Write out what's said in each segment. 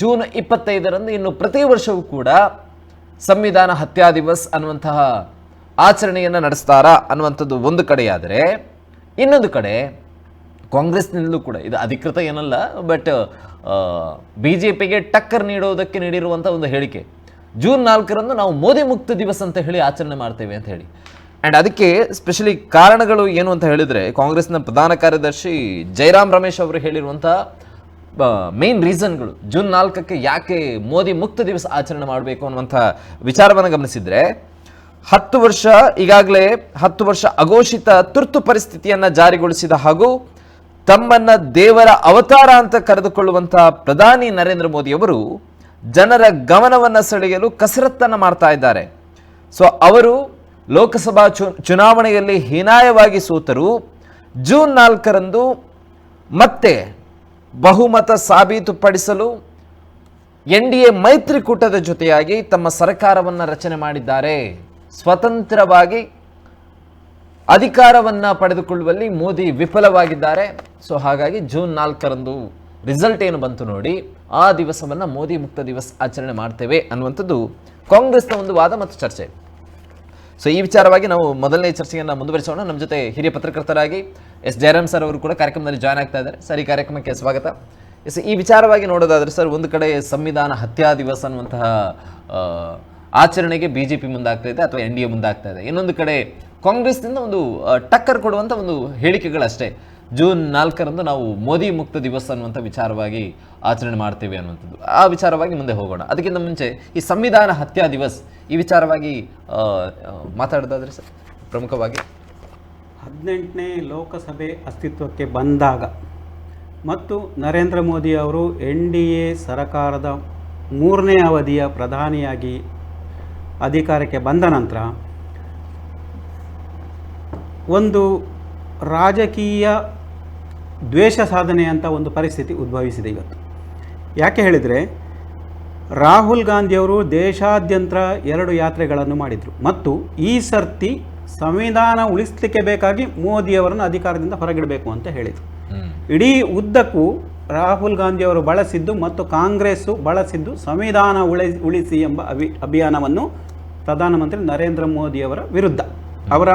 June ಇಪ್ಪತ್ತೈದರಂದು ಇನ್ನು ಪ್ರತಿ ವರ್ಷವೂ ಕೂಡ ಸಂವಿಧಾನ ಹತ್ಯಾ ದಿವಸ್ ಅನ್ನುವಂತಹ ಆಚರಣೆಯನ್ನು ನಡೆಸ್ತಾರಾ ಅನ್ನುವಂಥದ್ದು ಒಂದು ಕಡೆಯಾದರೆ, ಇನ್ನೊಂದು ಕಡೆ ಕಾಂಗ್ರೆಸ್ನಿಂದಲೂ ಕೂಡ, ಇದು ಅಧಿಕೃತ ಏನಲ್ಲ, ಬಟ್ ಬಿ ಜೆ ಪಿಗೆ ಟಕ್ಕರ್ ನೀಡೋದಕ್ಕೆ ನೀಡಿರುವಂಥ ಒಂದು ಹೇಳಿಕೆ. ಜೂನ್ ನಾಲ್ಕರಂದು ನಾವು ಮೋದಿ ಮುಕ್ತ ದಿವಸ್ ಅಂತ ಹೇಳಿ ಆಚರಣೆ ಮಾಡ್ತೇವೆ ಅಂತ ಹೇಳಿ. ಆ್ಯಂಡ್ ಅದಕ್ಕೆ ಸ್ಪೆಷಲಿ ಕಾರಣಗಳು ಏನು ಅಂತ ಹೇಳಿದರೆ, ಕಾಂಗ್ರೆಸ್ನ ಪ್ರಧಾನ ಕಾರ್ಯದರ್ಶಿ ಜಯರಾಮ್ ರಮೇಶ್ ಅವರು ಹೇಳಿರುವಂಥ ಮೇನ್ ರೀಸನ್ಗಳು ಜೂನ್ ನಾಲ್ಕಕ್ಕೆ ಯಾಕೆ ಮೋದಿ ಮುಕ್ತ ದಿವಸ ಆಚರಣೆ ಮಾಡಬೇಕು ಅನ್ನುವಂಥ ವಿಚಾರವನ್ನು ಗಮನಿಸಿದರೆ, ಹತ್ತು ವರ್ಷ, ಈಗಾಗಲೇ ಹತ್ತು ವರ್ಷ ಅಘೋಷಿತ ತುರ್ತು ಪರಿಸ್ಥಿತಿಯನ್ನು ಜಾರಿಗೊಳಿಸಿದ ಹಾಗೂ ತಮ್ಮನ್ನ ದೇವರ ಅವತಾರ ಅಂತ ಕರೆದುಕೊಳ್ಳುವಂತಹ ಪ್ರಧಾನಿ ನರೇಂದ್ರ ಮೋದಿ ಅವರು ಜನರ ಗಮನವನ್ನು ಸೆಳೆಯಲು ಕಸರತ್ತನ್ನು ಮಾಡ್ತಾ ಇದ್ದಾರೆ. ಸೊ ಅವರು ಲೋಕಸಭಾ ಚುನಾವಣೆಯಲ್ಲಿ ಹೀನಾಯವಾಗಿ ಸೋತರು. ಜೂನ್ ನಾಲ್ಕರಂದು ಮತ್ತೆ ಬಹುಮತ ಸಾಬೀತುಪಡಿಸಲು ಎನ್ ಡಿ ಎ ಮೈತ್ರಿಕೂಟದ ಜೊತೆಯಾಗಿ ತಮ್ಮ ಸರ್ಕಾರವನ್ನು ರಚನೆ ಮಾಡಿದ್ದಾರೆ. ಸ್ವತಂತ್ರವಾಗಿ ಅಧಿಕಾರವನ್ನು ಪಡೆದುಕೊಳ್ಳುವಲ್ಲಿ ಮೋದಿ ವಿಫಲವಾಗಿದ್ದಾರೆ. ಸೊ ಹಾಗಾಗಿ ಜೂನ್ ನಾಲ್ಕರಂದು ರಿಸಲ್ಟ್ ಏನು ಬಂತು ನೋಡಿ, ಆ ದಿವಸವನ್ನು ಮೋದಿ ಮುಕ್ತ ದಿವಸ ಆಚರಣೆ ಮಾಡ್ತೇವೆ ಅನ್ನುವಂಥದ್ದು ಕಾಂಗ್ರೆಸ್ನ ಒಂದು ವಾದ ಮತ್ತು ಚರ್ಚೆ. ಸೊ ಈ ವಿಚಾರವಾಗಿ ನಾವು ಮೊದಲನೇ ಚರ್ಚೆಯನ್ನು ಮುಂದುವರಿಸೋಣ. ನಮ್ಮ ಜೊತೆ ಹಿರಿಯ ಪತ್ರಕರ್ತರಾಗಿ ಎಸ್. ಜಯರಾಮ್ ಸರ್ ಅವರು ಕೂಡ ಕಾರ್ಯಕ್ರಮದಲ್ಲಿ ಜಾಯ್ನ್ ಆಗ್ತಾ ಇದ್ದಾರೆ. ಸರ್, ಈ ಕಾರ್ಯಕ್ರಮಕ್ಕೆ ಸ್ವಾಗತ. ಎಸ್, ಈ ವಿಚಾರವಾಗಿ ನೋಡೋದಾದ್ರೆ ಸರ್, ಒಂದು ಕಡೆ ಸಂವಿಧಾನ ಹತ್ಯಾ ದಿವಸ ಅನ್ನುವಂತಹ ಆಚರಣೆಗೆ ಬಿ ಜೆ ಪಿ ಮುಂದಾಗ್ತಾ ಇದೆ ಅಥವಾ ಎನ್ ಡಿ ಎ ಮುಂದಾಗ್ತಾ ಇದೆ. ಇನ್ನೊಂದು ಕಡೆ ಕಾಂಗ್ರೆಸ್ನಿಂದ ಒಂದು ಟಕ್ಕರ್ ಕೊಡುವಂಥ ಒಂದು ಹೇಳಿಕೆಗಳಷ್ಟೇ. ಜೂನ್ ನಾಲ್ಕರಂದು ನಾವು ಮೋದಿ ಮುಕ್ತ ದಿವಸ ಅನ್ನುವಂಥ ವಿಚಾರವಾಗಿ ಆಚರಣೆ ಮಾಡ್ತೇವೆ ಅನ್ನುವಂಥದ್ದು. ಆ ವಿಚಾರವಾಗಿ ಮುಂದೆ ಹೋಗೋಣ. ಅದಕ್ಕಿಂತ ಮುಂಚೆ ಈ ಸಂವಿಧಾನ ಹತ್ಯಾ ದಿವಸ್ ಈ ವಿಚಾರವಾಗಿ ಮಾತಾಡೋದಾದ್ರೆ ಸರ್, ಪ್ರಮುಖವಾಗಿ? ಹದಿನೆಂಟನೇ ಲೋಕಸಭೆ ಅಸ್ತಿತ್ವಕ್ಕೆ ಬಂದಾಗ ಮತ್ತು ನರೇಂದ್ರ ಮೋದಿ ಅವರು ಎನ್ ಡಿ ಎ ಸರಕಾರದ ಮೂರನೇ ಅವಧಿಯ ಪ್ರಧಾನಿಯಾಗಿ ಅಧಿಕಾರಕ್ಕೆ ಬಂದ ನಂತರ ಒಂದು ರಾಜಕೀಯ ದ್ವೇಷ ಸಾಧನೆ ಅಂತ ಒಂದು ಪರಿಸ್ಥಿತಿ ಉದ್ಭವಿಸಿದೆ ಇವತ್ತು. ಯಾಕೆ ಹೇಳಿದರೆ ರಾಹುಲ್ ಗಾಂಧಿಯವರು ದೇಶಾದ್ಯಂತ ಎರಡು ಯಾತ್ರೆಗಳನ್ನು ಮಾಡಿದರು. ಮತ್ತು ಈ ಸರ್ತಿ ಸಂವಿಧಾನ ಉಳಿಸಲಿಕ್ಕೆ ಬೇಕಾಗಿ ಮೋದಿಯವರನ್ನು ಅಧಿಕಾರದಿಂದ ಹೊರಗಿಡಬೇಕು ಅಂತ ಹೇಳಿದರು. ಇಡೀ ಉದ್ದಕ್ಕೂ ರಾಹುಲ್ ಗಾಂಧಿಯವರು ಬಳಸಿದ್ದು ಮತ್ತು ಕಾಂಗ್ರೆಸ್ಸು ಬಳಸಿದ್ದು ಸಂವಿಧಾನ ಉಳಿ ಉಳಿಸಿ ಎಂಬ ಅಭಿ ಅಭಿಯಾನವನ್ನು ಪ್ರಧಾನಮಂತ್ರಿ ನರೇಂದ್ರ ಮೋದಿಯವರ ವಿರುದ್ಧ. ಅವರ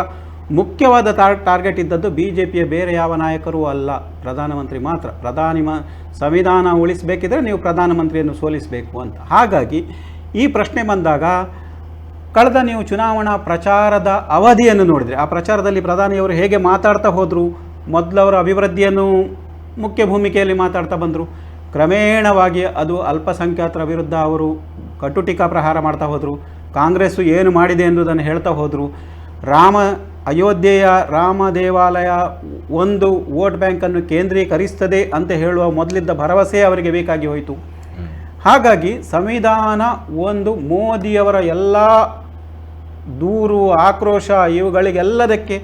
ಮುಖ್ಯವಾದ ಟಾರ್ ಟಾರ್ಗೆಟ್ ಇದ್ದದ್ದು ಬಿ ಜೆ ಪಿಯ ಬೇರೆ ಯಾವ ನಾಯಕರೂ ಅಲ್ಲ. ಪ್ರಧಾನಮಂತ್ರಿ ಮಾತ್ರ. ಪ್ರಧಾನಿ ಮ ಸಂವಿಧಾನ ಉಳಿಸಬೇಕಿದ್ರೆ ನೀವು ಪ್ರಧಾನಮಂತ್ರಿಯನ್ನು ಸೋಲಿಸಬೇಕು ಅಂತ. ಹಾಗಾಗಿ ಈ ಪ್ರಶ್ನೆ ಬಂದಾಗ ಕಳೆದ ನೀವು ಚುನಾವಣಾ ಪ್ರಚಾರದ ಅವಧಿಯನ್ನು ನೋಡಿದರೆ. ಆ ಪ್ರಚಾರದಲ್ಲಿ ಪ್ರಧಾನಿಯವರು ಹೇಗೆ ಮಾತಾಡ್ತಾ ಹೋದರು? ಮೊದಲವರ ಅಭಿವೃದ್ಧಿಯನ್ನು ಮುಖ್ಯ ಭೂಮಿಕೆಯಲ್ಲಿ ಮಾತಾಡ್ತಾ ಬಂದರು. ಕ್ರಮೇಣವಾಗಿ ಅದು ಅಲ್ಪಸಂಖ್ಯಾತರ ವಿರುದ್ಧ ಅವರು ಕಟುಟಿಕಾ ಪ್ರಹಾರ ಮಾಡ್ತಾ ಹೋದರು. ಕಾಂಗ್ರೆಸ್ಸು ಏನು ಮಾಡಿದೆ ಎಂಬುದನ್ನು ಹೇಳ್ತಾ ಹೋದರು. ರಾಮ ಅಯೋಧ್ಯೆಯ ರಾಮ ದೇವಾಲಯ ಒಂದು ವೋಟ್ ಬ್ಯಾಂಕನ್ನು ಕೇಂದ್ರೀಕರಿಸ್ತದೆ ಅಂತ ಹೇಳುವ ಮೊದಲಿದ್ದ ಭರವಸೆ ಅವರಿಗೆ ಬೇಕಾಗಿ ಹೋಯಿತು. ಹಾಗಾಗಿ ಸಂವಿಧಾನ ಒಂದು ಮೋದಿಯವರ ಎಲ್ಲ ದೂರು, ಆಕ್ರೋಶ ಇವುಗಳಿಗೆಲ್ಲದಕ್ಕೆ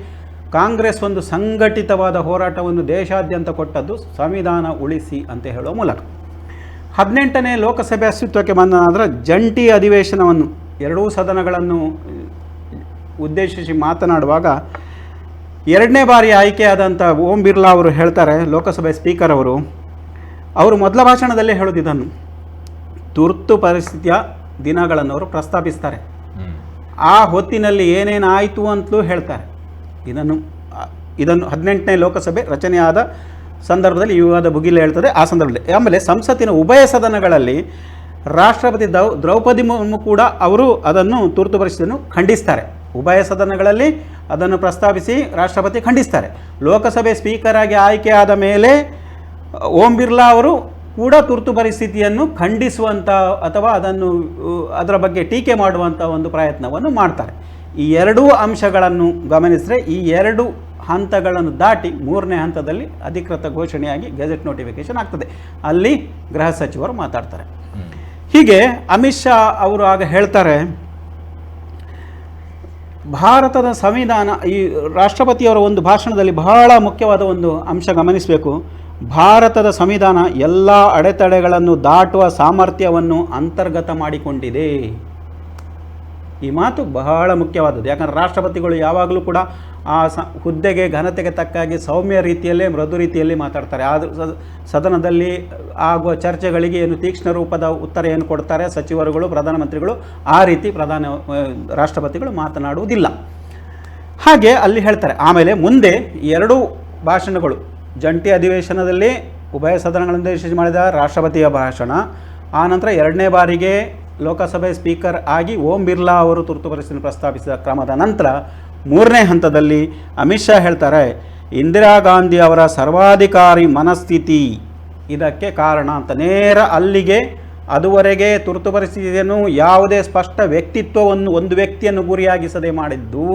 ಕಾಂಗ್ರೆಸ್ ಒಂದು ಸಂಘಟಿತವಾದ ಹೋರಾಟವನ್ನು ದೇಶಾದ್ಯಂತ ಕೊಟ್ಟದ್ದು ಸಂವಿಧಾನ ಉಳಿಸಿ ಅಂತ ಹೇಳುವ ಮೂಲಕ. ಹದಿನೆಂಟನೇ ಲೋಕಸಭೆ ಅಸ್ತಿತ್ವಕ್ಕೆ ಬಂದ ನಂತರ ಜಂಟಿ ಅಧಿವೇಶನವನ್ನು ಎರಡೂ ಸದನಗಳನ್ನು ಉದ್ದೇಶಿಸಿ ಮಾತನಾಡುವಾಗ ಎರಡನೇ ಬಾರಿ ಆಯ್ಕೆಯಾದಂಥ ಓಂ ಬಿರ್ಲಾ ಅವರು ಹೇಳ್ತಾರೆ ಲೋಕಸಭೆ ಸ್ಪೀಕರ್ ಅವರು. ಅವರು ಮೊದಲ ಭಾಷಣದಲ್ಲೇ ಹೇಳೋದಿದ್ದನ್ನು ಇದನ್ನು ತುರ್ತು ಪರಿಸ್ಥಿತಿಯ ದಿನಗಳನ್ನು ಅವರು ಪ್ರಸ್ತಾಪಿಸ್ತಾರೆ. ಆ ಹೊತ್ತಿನಲ್ಲಿ ಏನೇನು ಆಯಿತು ಅಂತಲೂ ಹೇಳ್ತಾರೆ. ಇದನ್ನು ಇದನ್ನು ಹದಿನೆಂಟನೇ ಲೋಕಸಭೆ ರಚನೆಯಾದ ಸಂದರ್ಭದಲ್ಲಿ ವಿವಾದ ಭುಗಿಲೆ ಹೇಳ್ತದೆ. ಆ ಸಂದರ್ಭದಲ್ಲಿ ಆಮೇಲೆ ಸಂಸತ್ತಿನ ಉಭಯ ಸದನಗಳಲ್ಲಿ ರಾಷ್ಟ್ರಪತಿ ದ್ರೌ ದ್ರೌಪದಿ ಮುರ್ಮು ಕೂಡ ಅವರು ಅದನ್ನು ತುರ್ತು ಪರಿಸ್ಥಿತಿಯನ್ನು ಖಂಡಿಸ್ತಾರೆ. ಉಭಯ ಸದನಗಳಲ್ಲಿ ಅದನ್ನು ಪ್ರಸ್ತಾಪಿಸಿ ರಾಷ್ಟ್ರಪತಿ ಖಂಡಿಸ್ತಾರೆ. ಲೋಕಸಭೆ ಸ್ಪೀಕರ್ ಆಗಿ ಆಯ್ಕೆಯಾದ ಮೇಲೆ ಓಂ ಬಿರ್ಲಾ ಅವರು ಕೂಡ ತುರ್ತು ಪರಿಸ್ಥಿತಿಯನ್ನು ಖಂಡಿಸುವಂಥ ಅಥವಾ ಅದನ್ನು ಅದರ ಬಗ್ಗೆ ಟೀಕೆ ಮಾಡುವಂಥ ಒಂದು ಪ್ರಯತ್ನವನ್ನು ಮಾಡ್ತಾರೆ. ಈ ಎರಡೂ ಅಂಶಗಳನ್ನು ಗಮನಿಸಿದ್ರೆ ಈ ಎರಡು ಹಂತಗಳನ್ನು ದಾಟಿ ಮೂರನೇ ಹಂತದಲ್ಲಿ ಅಧಿಕೃತ ಘೋಷಣೆಯಾಗಿ ಗೆಜೆಟ್ ನೋಟಿಫಿಕೇಶನ್ ಆಗ್ತದೆ. ಅಲ್ಲಿ ಗೃಹ ಸಚಿವರು ಮಾತಾಡ್ತಾರೆ. ಹೀಗೆ ಅಮಿತ್ ಶಾ ಅವರು ಆಗ ಹೇಳ್ತಾರೆ ಭಾರತದ ಸಂವಿಧಾನ, ಈ ರಾಷ್ಟ್ರಪತಿಯವರ ಒಂದು ಭಾಷಣದಲ್ಲಿ ಬಹಳ ಮುಖ್ಯವಾದ ಒಂದು ಅಂಶ ಗಮನಿಸಬೇಕು. ಭಾರತದ ಸಂವಿಧಾನ ಎಲ್ಲ ಅಡೆತಡೆಗಳನ್ನು ದಾಟುವ ಸಾಮರ್ಥ್ಯವನ್ನು ಅಂತರ್ಗತ ಮಾಡಿಕೊಂಡಿದೆ. ಈ ಮಾತು ಬಹಳ ಮುಖ್ಯವಾದದ್ದು. ಯಾಕಂದರೆ ರಾಷ್ಟ್ರಪತಿಗಳು ಯಾವಾಗಲೂ ಕೂಡ ಆ ಸ, ಹುದ್ದೆಗೆ ಘನತೆಗೆ ತಕ್ಕಾಗಿ ಸೌಮ್ಯ ರೀತಿಯಲ್ಲೇ, ಮೃದು ರೀತಿಯಲ್ಲಿ ಮಾತಾಡ್ತಾರೆ. ಆದರೂ ಸದನದಲ್ಲಿ ಆಗುವ ಚರ್ಚೆಗಳಿಗೆ ಏನು ತೀಕ್ಷ್ಣ ರೂಪದ ಉತ್ತರ ಏನು ಕೊಡ್ತಾರೆ ಸಚಿವರುಗಳು, ಪ್ರಧಾನಮಂತ್ರಿಗಳು, ಆ ರೀತಿ ಪ್ರಧಾನ ರಾಷ್ಟ್ರಪತಿಗಳು ಮಾತನಾಡುವುದಿಲ್ಲ. ಹಾಗೆ ಅಲ್ಲಿ ಹೇಳ್ತಾರೆ, ಆಮೇಲೆ ಮುಂದೆ ಎರಡು ಭಾಷಣಗಳು. ಜಂಟಿ ಅಧಿವೇಶನದಲ್ಲಿ ಉಭಯ ಸದನಗಳನ್ನು ಉದ್ದೇಶಿಸಿ ಮಾಡಿದ ರಾಷ್ಟ್ರಪತಿಯ ಭಾಷಣ ಆನಂತರ ಎರಡನೇ ಬಾರಿಗೆ ಲೋಕಸಭೆ ಸ್ಪೀಕರ್ ಆಗಿ ಓಂ ಬಿರ್ಲಾ ಅವರು ತುರ್ತು ಪರಿಸ್ಥಿತಿ ಪ್ರಸ್ತಾಪಿಸಿದ ಕ್ರಮದ ನಂತರ ಮೂರನೇ ಹಂತದಲ್ಲಿ ಅಮಿತ್ ಶಾ ಹೇಳ್ತಾರೆ, ಇಂದಿರಾ ಗಾಂಧಿ ಅವರ ಸರ್ವಾಧಿಕಾರಿ ಮನಸ್ಥಿತಿ. ಇದಕ್ಕೆ ಕಾರಣ ಅಂತ ನೇರ ಅಲ್ಲಿಗೆ, ಅದುವರೆಗೆ ತುರ್ತು ಪರಿಸ್ಥಿತಿಯನ್ನು ಯಾವುದೇ ಸ್ಪಷ್ಟ ವ್ಯಕ್ತಿತ್ವವನ್ನು ಒಂದು ವ್ಯಕ್ತಿಯನ್ನು ಗುರಿಯಾಗಿಸದೆ ಮಾಡಿದ್ದು,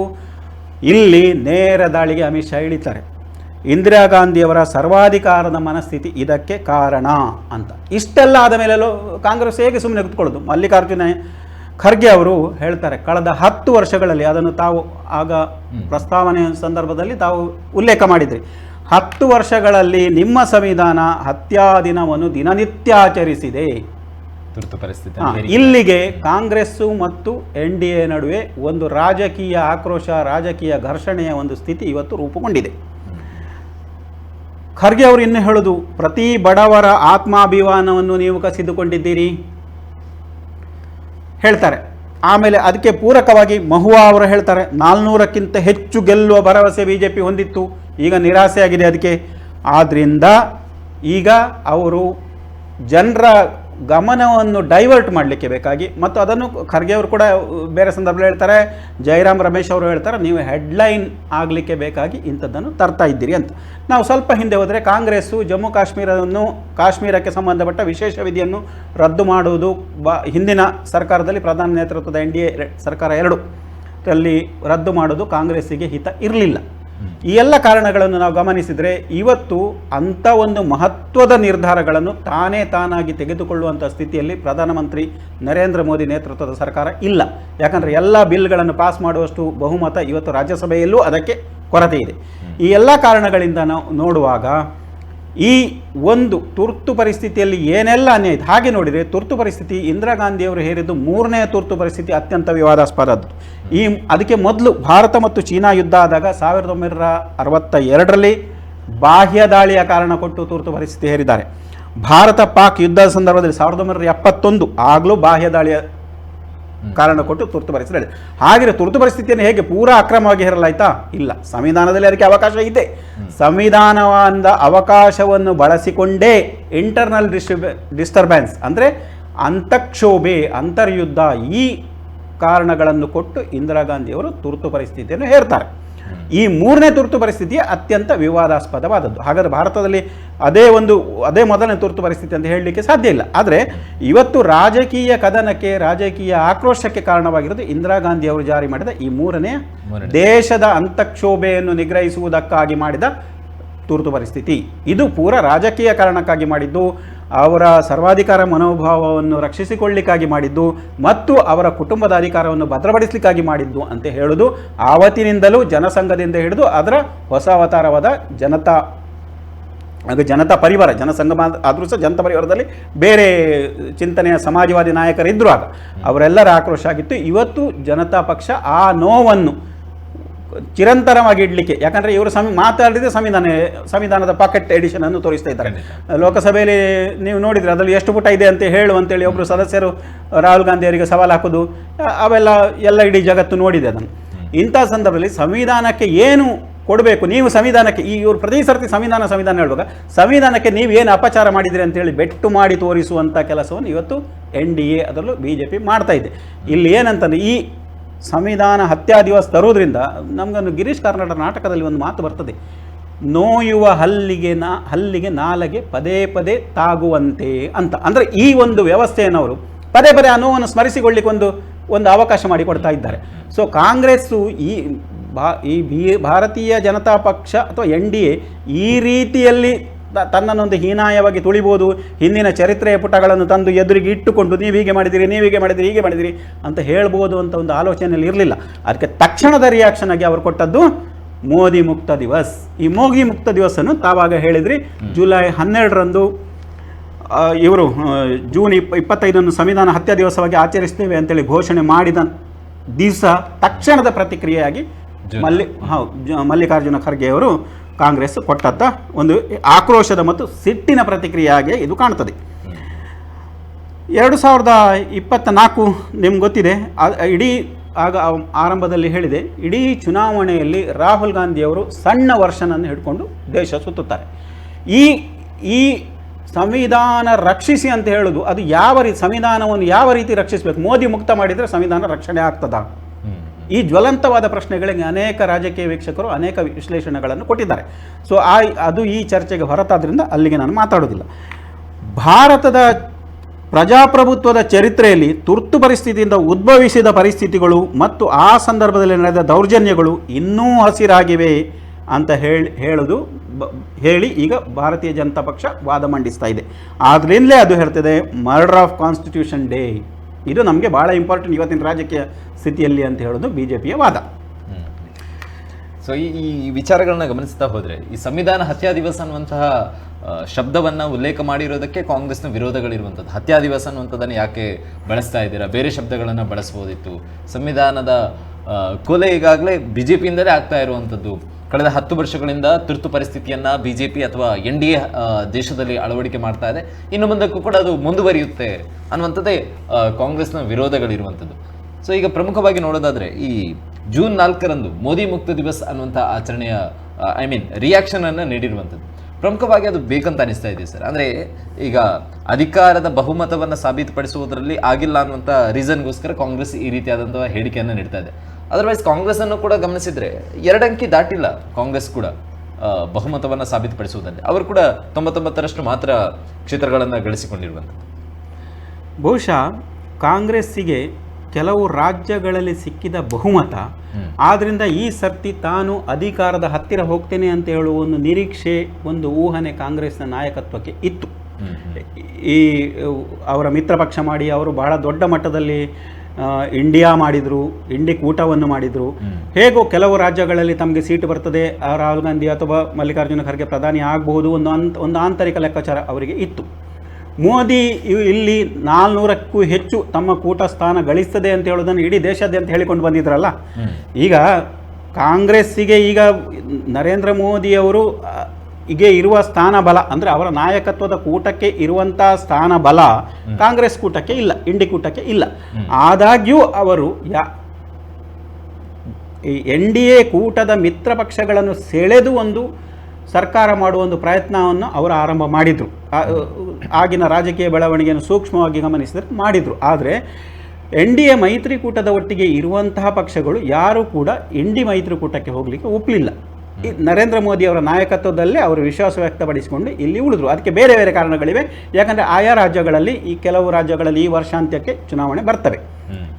ಇಲ್ಲಿ ನೇರ ದಾಳಿಗೆ ಅಮಿತ್ ಶಾ ಇಳಿತಾರೆ. ಇಂದಿರಾ ಗಾಂಧಿಯವರ ಸರ್ವಾಧಿಕಾರದ ಮನಸ್ಥಿತಿ ಇದಕ್ಕೆ ಕಾರಣ ಅಂತ. ಇಷ್ಟೆಲ್ಲ ಆದ ಮೇಲೆಲ್ಲೂ ಕಾಂಗ್ರೆಸ್ ಹೇಗೆ ಸುಮ್ಮನೆ ಕುತ್ಕೊಳ್ಳೋದು? ಮಲ್ಲಿಕಾರ್ಜುನ ಖರ್ಗೆ ಅವರು ಹೇಳ್ತಾರೆ ಕಳೆದ ಹತ್ತು ವರ್ಷಗಳಲ್ಲಿ ಅದನ್ನು ತಾವು ಆಗ ಪ್ರಸ್ತಾವನೆ ಸಂದರ್ಭದಲ್ಲಿ ತಾವು ಉಲ್ಲೇಖ ಮಾಡಿದ್ರಿ. ಹತ್ತು ವರ್ಷಗಳಲ್ಲಿ ನಿಮ್ಮ ಸಂವಿಧಾನ ಹತ್ಯಾ ದಿನವನ್ನು ದಿನನಿತ್ಯ ಆಚರಿಸಿದೆ. ತುರ್ತು ಪರಿಸ್ಥಿತಿ ಇಲ್ಲಿಗೆ ಕಾಂಗ್ರೆಸ್ಸು ಮತ್ತು ಎನ್ ಡಿ ಎ ನಡುವೆ ಒಂದು ರಾಜಕೀಯ ಆಕ್ರೋಶ ರಾಜಕೀಯ ಘರ್ಷಣೆಯ ಒಂದು ಸ್ಥಿತಿ ಇವತ್ತು ರೂಪುಗೊಂಡಿದೆ. ಖರ್ಗೆ ಅವರು ಇನ್ನು ಹೇಳುದು ಪ್ರತಿ ಬಡವರ ಆತ್ಮಾಭಿಮಾನವನ್ನು ನೀವು ಕಸಿದುಕೊಂಡಿದ್ದೀರಿ. ಹೇಳ್ತಾರೆ. ಆಮೇಲೆ ಅದಕ್ಕೆ ಪೂರಕವಾಗಿ ಮಹುವಾ ಅವರು ಹೇಳ್ತಾರೆ, ನಾಲ್ನೂರಕ್ಕಿಂತ ಹೆಚ್ಚು ಗೆಲ್ಲುವ ಭರವಸೆ ಬಿ ಜೆ ಪಿ ಹೊಂದಿತ್ತು, ಈಗ ನಿರಾಸೆಯಾಗಿದೆ ಅದಕ್ಕೆ. ಆದ್ದರಿಂದ ಈಗ ಅವರು ಜನರ ಗಮನವನ್ನು ಡೈವರ್ಟ್ ಮಾಡಲಿಕ್ಕೆ ಬೇಕಾಗಿ ಮತ್ತು ಅದನ್ನು ಖರ್ಗೆ ಅವರು ಕೂಡ ಬೇರೆ ಸಂದರ್ಭದಲ್ಲಿ ಹೇಳ್ತಾರೆ ಜಯರಾಮ್ ರಮೇಶ್ ಅವರು ಹೇಳ್ತಾರೆ, ನೀವು ಹೆಡ್ಲೈನ್ ಆಗಲಿಕ್ಕೆ ಬೇಕಾಗಿ ಇಂಥದ್ದನ್ನು ತರ್ತಾ ಇದ್ದೀರಿ ಅಂತ. ನಾವು ಸ್ವಲ್ಪ ಹಿಂದೆ ಹೋದರೆ ಕಾಂಗ್ರೆಸ್ಸು, ಜಮ್ಮು ಕಾಶ್ಮೀರವನ್ನು, ಕಾಶ್ಮೀರಕ್ಕೆ ಸಂಬಂಧಪಟ್ಟ ವಿಶೇಷ ವಿಧಿಯನ್ನು ರದ್ದು ಮಾಡುವುದು ಬಾ, ಹಿಂದಿನ ಸರ್ಕಾರದಲ್ಲಿ ಪ್ರಧಾನ ನೇತೃತ್ವದ ಎನ್ ಡಿ ಎ ಸರ್ಕಾರ ಎರಡು ರಲ್ಲಿ ರದ್ದು ಮಾಡೋದು ಕಾಂಗ್ರೆಸ್ಸಿಗೆ ಹಿತ ಇರಲಿಲ್ಲ. ಈ ಎಲ್ಲ ಕಾರಣಗಳನ್ನು ನಾವು ಗಮನಿಸಿದರೆ ಇವತ್ತು ಅಂಥ ಒಂದು ಮಹತ್ವದ ನಿರ್ಧಾರಗಳನ್ನು ತಾನೇ ತಾನಾಗಿ ತೆಗೆದುಕೊಳ್ಳುವಂಥ ಸ್ಥಿತಿಯಲ್ಲಿ ಪ್ರಧಾನಮಂತ್ರಿ ನರೇಂದ್ರ ಮೋದಿ ನೇತೃತ್ವದ ಸರ್ಕಾರ ಇಲ್ಲ. ಯಾಕಂದರೆ ಎಲ್ಲ ಬಿಲ್ಗಳನ್ನು ಪಾಸ್ ಮಾಡುವಷ್ಟು ಬಹುಮತ ಇವತ್ತು ರಾಜ್ಯಸಭೆಯಲ್ಲೂ ಅದಕ್ಕೆ ಕೊರತೆ ಇದೆ. ಈ ಎಲ್ಲ ಕಾರಣಗಳಿಂದ ನಾವು ನೋಡುವಾಗ ಈ ಒಂದು ತುರ್ತು ಪರಿಸ್ಥಿತಿಯಲ್ಲಿ ಏನೆಲ್ಲ ಅನ್ಯಾಯ ಹಾಗೆ ನೋಡಿದರೆ ತುರ್ತು ಪರಿಸ್ಥಿತಿ ಇಂದಿರಾ ಗಾಂಧಿಯವರು ಹೇರಿದ್ದು ಮೂರನೇ ತುರ್ತು ಪರಿಸ್ಥಿತಿ ಅತ್ಯಂತ ವಿವಾದಾಸ್ಪದದ್ದು. ಈ ಅದಕ್ಕೆ ಮೊದಲು ಭಾರತ ಮತ್ತು ಚೀನಾ ಯುದ್ಧ ಆದಾಗ ಸಾವಿರದ ಒಂಬೈನೂರ ಅರವತ್ತ ಎರಡರಲ್ಲಿ ಬಾಹ್ಯ ದಾಳಿಯ ಕಾರಣ ಕೊಟ್ಟು ತುರ್ತು ಪರಿಸ್ಥಿತಿ ಹೇರಿದ್ದಾರೆ. ಭಾರತ ಪಾಕ್ ಯುದ್ಧದ ಸಂದರ್ಭದಲ್ಲಿ ಸಾವಿರದ ಒಂಬೈನೂರ ಎಪ್ಪತ್ತೊಂದು ಆಗಲೂ ಬಾಹ್ಯ ದಾಳಿಯ ಕಾರಣ ಕೊಟ್ಟು ತುರ್ತು ಪರಿಸ್ಥಿತಿ ಹೇಳಿದೆ ಹಾಗೆ ತುರ್ತು ಪರಿಸ್ಥಿತಿಯನ್ನು ಹೇಗೆ ಪೂರಾ ಅಕ್ರಮವಾಗಿ ಹೇರಲಾಯ್ತಾ? ಇಲ್ಲ. ಸಂವಿಧಾನದಲ್ಲಿ ಅದಕ್ಕೆ ಅವಕಾಶ ಇದೆ. ಸಂವಿಧಾನವಾದ ಅವಕಾಶವನ್ನು ಬಳಸಿಕೊಂಡೇ ಇಂಟರ್ನಲ್ ಡಿಸ್ಟ್ರಿಬ್ಯೂ ಡಿಸ್ಟರ್ಬೆನ್ಸ್ ಅಂದರೆ ಅಂತಕ್ಷೋಭೆ ಅಂತರ್ಯುದ್ಧ ಈ ಕಾರಣಗಳನ್ನು ಕೊಟ್ಟು ಇಂದಿರಾ ಗಾಂಧಿಯವರು ತುರ್ತು ಪರಿಸ್ಥಿತಿಯನ್ನು ಹೇರ್ತಾರೆ. ಈ ಮೂರನೇ ತುರ್ತು ಪರಿಸ್ಥಿತಿ ಅತ್ಯಂತ ವಿವಾದಾಸ್ಪದವಾದದ್ದು. ಹಾಗಾದರೆ ಭಾರತದಲ್ಲಿ ಅದೇ ಒಂದು ಅದೇ ಮೊದಲನೇ ತುರ್ತು ಪರಿಸ್ಥಿತಿ ಅಂತ ಹೇಳಲಿಕ್ಕೆ ಸಾಧ್ಯ ಇಲ್ಲ. ಆದರೆ ಇವತ್ತು ರಾಜಕೀಯ ಕದನಕ್ಕೆ ರಾಜಕೀಯ ಆಕ್ರೋಶಕ್ಕೆ ಕಾರಣವಾಗಿರೋದು ಇಂದಿರಾ ಗಾಂಧಿ ಅವರು ಜಾರಿ ಮಾಡಿದ ಈ ಮೂರನೇ ಮೂರನೇ. ದೇಶದ ಅಂತಕ್ಷೋಭೆಯನ್ನು ನಿಗ್ರಹಿಸುವುದಕ್ಕಾಗಿ ಮಾಡಿದ ತುರ್ತು ಪರಿಸ್ಥಿತಿ. ಇದು ಪೂರ ರಾಜಕೀಯ ಕಾರಣಕ್ಕಾಗಿ ಮಾಡಿದ್ದು. ಅವರ ಸರ್ವಾಧಿಕಾರ ಮನೋಭಾವವನ್ನು ರಕ್ಷಿಸಿಕೊಳ್ಳಿಕ್ಕಾಗಿ ಮಾಡಿದ್ದು ಮತ್ತು ಅವರ ಕುಟುಂಬದ ಅಧಿಕಾರವನ್ನು ಭದ್ರಪಡಿಸಲಿಕ್ಕಾಗಿ ಮಾಡಿದ್ದು ಅಂತ ಹೇಳುವುದು ಆವತ್ತಿನಿಂದಲೂ ಜನಸಂಘದಿಂದ ಹಿಡಿದು ಅದರ ಹೊಸ ಅವತಾರವಾದ ಜನತಾ ಅದು ಜನತಾ ಪರಿವಾರ, ಜನಸಂಘ ಮಾ- ಆದರೂ ಸಹ ಜನತಾ ಪರಿವಾರದಲ್ಲಿ ಬೇರೆ ಚಿಂತನೆಯ ಸಮಾಜವಾದಿ ನಾಯಕರಿದ್ದರು ಆಗ. ಅವರೆಲ್ಲರ ಆಕ್ರೋಶ ಆಗಿತ್ತು. ಇವತ್ತು ಜನತಾ ಪಕ್ಷ ಆ ನೋವನ್ನು ಚಿರಂತರವಾಗಿ ಇಡಲಿಕ್ಕೆ ಯಾಕಂದರೆ ಇವರು ಸಂವಿ ಮಾತಾಡಿದ್ರೆ ಸಂವಿಧಾನ ಸಂವಿಧಾನದ ಪಾಕೆಟ್ ಎಡಿಷನ್ ಅನ್ನು ತೋರಿಸ್ತಾ ಇದ್ದಾರೆ. ಲೋಕಸಭೆಯಲ್ಲಿ ನೀವು ನೋಡಿದ್ರೆ ಅದರಲ್ಲಿ ಎಷ್ಟು ಪುಟ ಇದೆ ಅಂತ ಹೇಳು ಅಂತೇಳಿ ಒಬ್ಬರು ಸದಸ್ಯರು ರಾಹುಲ್ ಗಾಂಧಿ ಅವರಿಗೆ ಸವಾಲು ಹಾಕೋದು ಅವೆಲ್ಲ ಎಲ್ಲ ಇಡೀ ಜಗತ್ತು ನೋಡಿದೆ ಅದನ್ನು. ಇಂಥ ಸಂದರ್ಭದಲ್ಲಿ ಸಂವಿಧಾನಕ್ಕೆ ಏನು ಕೊಡಬೇಕು? ನೀವು ಸಂವಿಧಾನಕ್ಕೆ ಈ ಇವರು ಪ್ರತಿ ಸರ್ತಿ ಸಂವಿಧಾನ ಸಂವಿಧಾನ ಹೇಳುವಾಗ ಸಂವಿಧಾನಕ್ಕೆ ನೀವು ಏನು ಅಪಚಾರ ಮಾಡಿದ್ರಿ ಅಂತೇಳಿ ಬೆಟ್ಟು ಮಾಡಿ ತೋರಿಸುವಂಥ ಕೆಲಸವನ್ನು ಇವತ್ತು ಎನ್ ಡಿ ಎ ಅದರಲ್ಲೂ ಬಿ ಜೆ ಪಿ ಮಾಡ್ತಾ ಇದೆ. ಇಲ್ಲಿ ಏನಂತಂದ್ರೆ ಈ ಸಂವಿಧಾನ ಹತ್ಯಾ ದಿವಸ ತರೋದ್ರಿಂದ ನಮಗೊಂದು ಗಿರೀಶ್ ಕಾರ್ನಾಡ ನಾಟಕದಲ್ಲಿ ಒಂದು ಮಾತು ಬರ್ತದೆ. ನೋಯುವ ಹಲ್ಲಿಗೆ ನಾ, ಹಲ್ಲಿಗೆ ನಾಲಗೆ ಪದೇ ಪದೇ ತಾಗುವಂತೆ ಅಂತ. ಅಂದರೆ ಈ ಒಂದು ವ್ಯವಸ್ಥೆಯನ್ನು ಅವರು ಪದೇ ಪದೇ ಆ ನೋವನ್ನು ಸ್ಮರಿಸಿಕೊಳ್ಳಿಕ್ಕೆ ಒಂದು ಒಂದು ಅವಕಾಶ ಮಾಡಿಕೊಡ್ತಾ ಇದ್ದಾರೆ. ಸೊ ಕಾಂಗ್ರೆಸ್ಸು ಈ ಭಾ, ಈ ಬಿ ಭಾರತೀಯ ಜನತಾ ಪಕ್ಷ ಅಥವಾ ಎನ್ ಡಿ ಎ ಈ ರೀತಿಯಲ್ಲಿ ತನ್ನನ್ನೊಂದು ಹೀನಾಯವಾಗಿ ತುಳಿಬೋದು ಹಿಂದಿನ ಚರಿತ್ರೆಯ ಪುಟಗಳನ್ನು ತಂದು ಎದುರಿಗೆ ಇಟ್ಟುಕೊಂಡು ನೀವು ಹೀಗೆ ಮಾಡಿದಿರಿ ನೀವು ಹೀಗೆ ಮಾಡಿದಿರಿ ಹೀಗೆ ಮಾಡಿದಿರಿ ಅಂತ ಹೇಳ್ಬೋದು ಅಂತ ಒಂದು ಆಲೋಚನೆಯಲ್ಲಿ ಇರಲಿಲ್ಲ. ಅದಕ್ಕೆ ತಕ್ಷಣದ ರಿಯಾಕ್ಷನ್ ಆಗಿ ಅವರು ಕೊಟ್ಟದ್ದು ಮೋದಿ ಮುಕ್ತ ದಿವಸ್. ಈ ಮೋದಿ ಮುಕ್ತ ದಿವಸನ್ನು ತಾವಾಗ ಹೇಳಿದ್ರಿ ಜುಲೈ ಹನ್ನೆರಡರಂದು ಇವರು ಜೂನ್ ಇಪ್ಪ ಇಪ್ಪತ್ತೈದನ್ನು ಸಂವಿಧಾನ ಹತ್ಯಾ ದಿವಸವಾಗಿ ಆಚರಿಸ್ತೇವೆ ಅಂತೇಳಿ ಘೋಷಣೆ ಮಾಡಿದ ದಿವಸ ತಕ್ಷಣದ ಪ್ರತಿಕ್ರಿಯೆಯಾಗಿ ಮಲ್ಲಿ ಹೌದು ಮಲ್ಲಿಕಾರ್ಜುನ ಖರ್ಗೆ ಅವರು ಕಾಂಗ್ರೆಸ್ ಕೊಟ್ಟಂತ ಒಂದು ಆಕ್ರೋಶದ ಮತ್ತು ಸಿಟ್ಟಿನ ಪ್ರತಿಕ್ರಿಯೆಯಾಗಿ ಇದು ಕಾಣ್ತದೆ. ಎರಡು ಸಾವಿರದ ಇಪ್ಪತ್ತ ನಾಲ್ಕು ನಿಮ್ಗೆ ಗೊತ್ತಿದೆ ಇಡೀ ಆಗ ಆರಂಭದಲ್ಲಿ ಹೇಳಿದೆ, ಇಡೀ ಚುನಾವಣೆಯಲ್ಲಿ ರಾಹುಲ್ ಗಾಂಧಿಯವರು ಸಣ್ಣ ವರ್ಷನನ್ನು ಹಿಡ್ಕೊಂಡು ದೇಶ ಸುತ್ತುತ್ತಾರೆ. ಈ ಈ ಸಂವಿಧಾನ ರಕ್ಷಿಸಿ ಅಂತ ಹೇಳೋದು, ಅದು ಯಾವ ರೀತಿ ಸಂವಿಧಾನವನ್ನು ಯಾವ ರೀತಿ ರಕ್ಷಿಸಬೇಕು? ಮೋದಿ ಮುಕ್ತ ಮಾಡಿದರೆ ಸಂವಿಧಾನ ರಕ್ಷಣೆ ಆಗ್ತದಾ. ಈ ಜ್ವಲಂತವಾದ ಪ್ರಶ್ನೆಗಳಿಗೆ ಅನೇಕ ರಾಜಕೀಯ ವೀಕ್ಷಕರು ಅನೇಕ ವಿಶ್ಲೇಷಣೆಗಳನ್ನು ಕೊಟ್ಟಿದ್ದಾರೆ. ಸೊ ಆ, ಅದು ಈ ಚರ್ಚೆಗೆ ಹೊರತಾದ್ರಿಂದ ಅಲ್ಲಿಗೆ ನಾನು ಮಾತಾಡೋದಿಲ್ಲ ಭಾರತದ ಪ್ರಜಾಪ್ರಭುತ್ವದ ಚರಿತ್ರೆಯಲ್ಲಿ ತುರ್ತು ಪರಿಸ್ಥಿತಿಯಿಂದ ಉದ್ಭವಿಸಿದ ಪರಿಸ್ಥಿತಿಗಳು ಮತ್ತು ಆ ಸಂದರ್ಭದಲ್ಲಿ ನಡೆದ ದೌರ್ಜನ್ಯಗಳು ಇನ್ನೂ ಹಸಿರಾಗಿವೆ ಅಂತ ಹೇಳಿ, ಹೇಳೋದು ಹೇಳಿ ಈಗ ಭಾರತೀಯ ಜನತಾ ಪಕ್ಷ ವಾದ ಮಂಡಿಸ್ತಾ ಇದೆ. ಆದ್ದರಿಂದಲೇ ಅದು ಹೇಳ್ತದೆ ಮರ್ಡರ್ ಆಫ್ ಕಾನ್ಸ್ಟಿಟ್ಯೂಷನ್ ಡೇ ಇದು ನಮಗೆ ಭಾಳ ಇಂಪಾರ್ಟೆಂಟ್ ಇವತ್ತಿನ ರಾಜಕೀಯ ಸ್ಥಿತಿಯಲ್ಲಿ ಅಂತ ಹೇಳೋದು ಬಿ ಜೆ ಪಿಯ ವಾದ ಸೊ ಈ ಈ ವಿಚಾರಗಳನ್ನ ಗಮನಿಸ್ತಾ ಹೋದರೆ, ಈ ಸಂವಿಧಾನ ಹತ್ಯಾ ದಿವಸ ಅನ್ನುವಂತಹ ಶಬ್ದವನ್ನು ಉಲ್ಲೇಖ ಮಾಡಿರೋದಕ್ಕೆ ಕಾಂಗ್ರೆಸ್ನ ವಿರೋಧಗಳಿರುವಂಥದ್ದು. ಹತ್ಯಾ ದಿವಸ ಅನ್ನುವಂಥದ್ದನ್ನು ಯಾಕೆ ಬಳಸ್ತಾ ಇದ್ದೀರಾ? ಬೇರೆ ಶಬ್ದಗಳನ್ನು ಬಳಸ್ಬೋದಿತ್ತು. ಸಂವಿಧಾನದ ಕೊಲೆ ಈಗಾಗಲೇ ಬಿ ಜೆ ಪಿಯಿಂದಲೇ ಆಗ್ತಾ ಇರುವಂಥದ್ದು. ಕಳೆದ ಹತ್ತು ವರ್ಷಗಳಿಂದ ತುರ್ತು ಪರಿಸ್ಥಿತಿಯನ್ನ ಬಿಜೆಪಿ ಅಥವಾ ಎನ್ ಡಿ ಎ ದೇಶದಲ್ಲಿ ಅಳವಡಿಕೆ ಮಾಡ್ತಾ ಇದೆ. ಇನ್ನು ಮುಂದಕ್ಕೂ ಕೂಡ ಅದು ಮುಂದುವರಿಯುತ್ತೆ ಅನ್ನುವಂಥದ್ದೇ ಕಾಂಗ್ರೆಸ್ ಕಾಂಗ್ರೆಸ್ನ ವಿರೋಧಗಳಿರುವಂಥದ್ದು. ಸೊ ಈಗ ಪ್ರಮುಖವಾಗಿ ನೋಡೋದಾದ್ರೆ, ಈ ಜೂನ್ ನಾಲ್ಕರಂದು ಮೋದಿ ಮುಕ್ತ ದಿವಸ್ ಅನ್ನುವಂಥ ಆಚರಣೆಯ ಐ ಮೀನ್ ರಿಯಾಕ್ಷನ್ ಅನ್ನ ನೀಡಿರುವಂಥದ್ದು. ಪ್ರಮುಖವಾಗಿ ಅದು ಬೇಕಂತ ಅನಿಸ್ತಾ ಇದೆ ಸರ್. ಅಂದ್ರೆ, ಈಗ ಅಧಿಕಾರದ ಬಹುಮತವನ್ನ ಸಾಬೀತುಪಡಿಸುವುದರಲ್ಲಿ ಆಗಿಲ್ಲ ಅನ್ನುವಂಥ ರೀಸನ್ಗೋಸ್ಕರ ಕಾಂಗ್ರೆಸ್ ಈ ರೀತಿಯಾದಂತಹ ಹೇಳಿಕೆಯನ್ನು ನೀಡ್ತಾ ಇದೆ. ಅದರ್ವೈಸ್ ಕಾಂಗ್ರೆಸ್ ಅನ್ನು ಕೂಡ ಗಮನಿಸಿದ್ರೆ ಎರಡಂಕಿ ದಾಟಿಲ್ಲ ಕಾಂಗ್ರೆಸ್ ಕೂಡ ಬಹುಮತವನ್ನು ಸಾಬೀತುಪಡಿಸುವುದರಲ್ಲಿ. ಅವರು ಕೂಡ ತೊಂಬತ್ತೊಂಬತ್ತರಷ್ಟು ಮಾತ್ರ ಕ್ಷೇತ್ರಗಳನ್ನು ಗಳಿಸಿಕೊಂಡಿರುವಂಥದ್ದು ಬಹುಶಃ ಕಾಂಗ್ರೆಸ್ಸಿಗೆ ಕೆಲವು ರಾಜ್ಯಗಳಲ್ಲಿ ಸಿಕ್ಕಿದ ಬಹುಮತ ಆದ್ರಿಂದ ಈ ಸರ್ತಿ ತಾನು ಅಧಿಕಾರದ ಹತ್ತಿರ ಹೋಗ್ತೇನೆ ಅಂತ ಹೇಳುವ ಒಂದು ನಿರೀಕ್ಷೆ ಒಂದು ಊಹನೆ ಕಾಂಗ್ರೆಸ್ನ ನಾಯಕತ್ವಕ್ಕೆ ಇತ್ತು. ಈ ಅವರ ಮಿತ್ರ ಪಕ್ಷ ಮಾಡಿ ಅವರು ಬಹಳ ದೊಡ್ಡ ಮಟ್ಟದಲ್ಲಿ ಇಂಡಿಯಾ ಮಾಡಿದ್ರು ಇಂಡಿ ಕೂಟವನ್ನು ಮಾಡಿದ್ರು. ಹೇಗೋ ಕೆಲವು ರಾಜ್ಯಗಳಲ್ಲಿ ತಮಗೆ ಸೀಟ್ ಬರ್ತದೆ ರಾಹುಲ್ ಗಾಂಧಿ ಅಥವಾ ಮಲ್ಲಿಕಾರ್ಜುನ ಖರ್ಗೆ ಪ್ರಧಾನಿ ಆಗಬಹುದು ಒಂದು ಅಂತ ಒಂದು ಆಂತರಿಕ ಲೆಕ್ಕಾಚಾರ ಅವರಿಗೆ ಇತ್ತು. ಮೋದಿ ಇಲ್ಲಿ ನಾಲ್ನೂರಕ್ಕೂ ಹೆಚ್ಚು ತಮ್ಮ ಕೂಟ ಸ್ಥಾನ ಗಳಿಸ್ತದೆ ಅಂತ ಹೇಳೋದನ್ನು ಇಡೀ ದೇಶಾದ್ಯಂತ ಹೇಳಿಕೊಂಡು ಬಂದಿದ್ರಲ್ಲ. ಈಗ ಕಾಂಗ್ರೆಸ್ಸಿಗೆ ಈಗ ನರೇಂದ್ರ ಮೋದಿಯವರು ಆ, ಗೆ ಇರುವ ಸ್ಥಾನ ಬಲ ಅಂದ್ರೆ ಅವರ ನಾಯಕತ್ವದ ಕೂಟಕ್ಕೆ ಇರುವಂತಹ ಸ್ಥಾನ ಬಲ ಕಾಂಗ್ರೆಸ್ ಕೂಟಕ್ಕೆ ಇಲ್ಲ ಇಂಡಿ ಕೂಟಕ್ಕೆ ಇಲ್ಲ. ಆದಾಗ್ಯೂ ಅವರು ಯಾ ಈ ಎನ್ ಡಿ ಎ ಕೂಟದ ಮಿತ್ರ ಪಕ್ಷಗಳನ್ನು ಸೆಳೆದು ಒಂದು ಸರ್ಕಾರ ಮಾಡುವ ಒಂದು ಪ್ರಯತ್ನವನ್ನು ಅವರು ಆರಂಭ ಮಾಡಿದರು. ಆಗಿನ ರಾಜಕೀಯ ಬೆಳವಣಿಗೆಯನ್ನು ಸೂಕ್ಷ್ಮವಾಗಿ ಗಮನಿಸಿದರೆ ಮಾಡಿದರು. ಆದರೆ ಎನ್ ಡಿ ಎ ಮೈತ್ರಿಕೂಟದ ಒಟ್ಟಿಗೆ ಇರುವಂತಹ ಪಕ್ಷಗಳು ಯಾರೂ ಕೂಡ ಇಂಡಿ ಮೈತ್ರಿಕೂಟಕ್ಕೆ ಹೋಗಲಿಕ್ಕೆ ಒಪ್ಪಲಿಲ್ಲ ನರೇಂದ್ರ ಮೋದಿ ಅವರ ನಾಯಕತ್ವದಲ್ಲೇ ಅವರು ವಿಶ್ವಾಸ ವ್ಯಕ್ತಪಡಿಸಿಕೊಂಡು ಇಲ್ಲಿ ಉಳಿದ್ರು. ಅದಕ್ಕೆ ಬೇರೆ ಬೇರೆ ಕಾರಣಗಳಿವೆ. ಯಾಕಂದರೆ ಆಯಾ ರಾಜ್ಯಗಳಲ್ಲಿ ಈ ಕೆಲವು ರಾಜ್ಯಗಳಲ್ಲಿ ಈ ವರ್ಷಾಂತ್ಯಕ್ಕೆ ಚುನಾವಣೆ ಬರ್ತವೆ.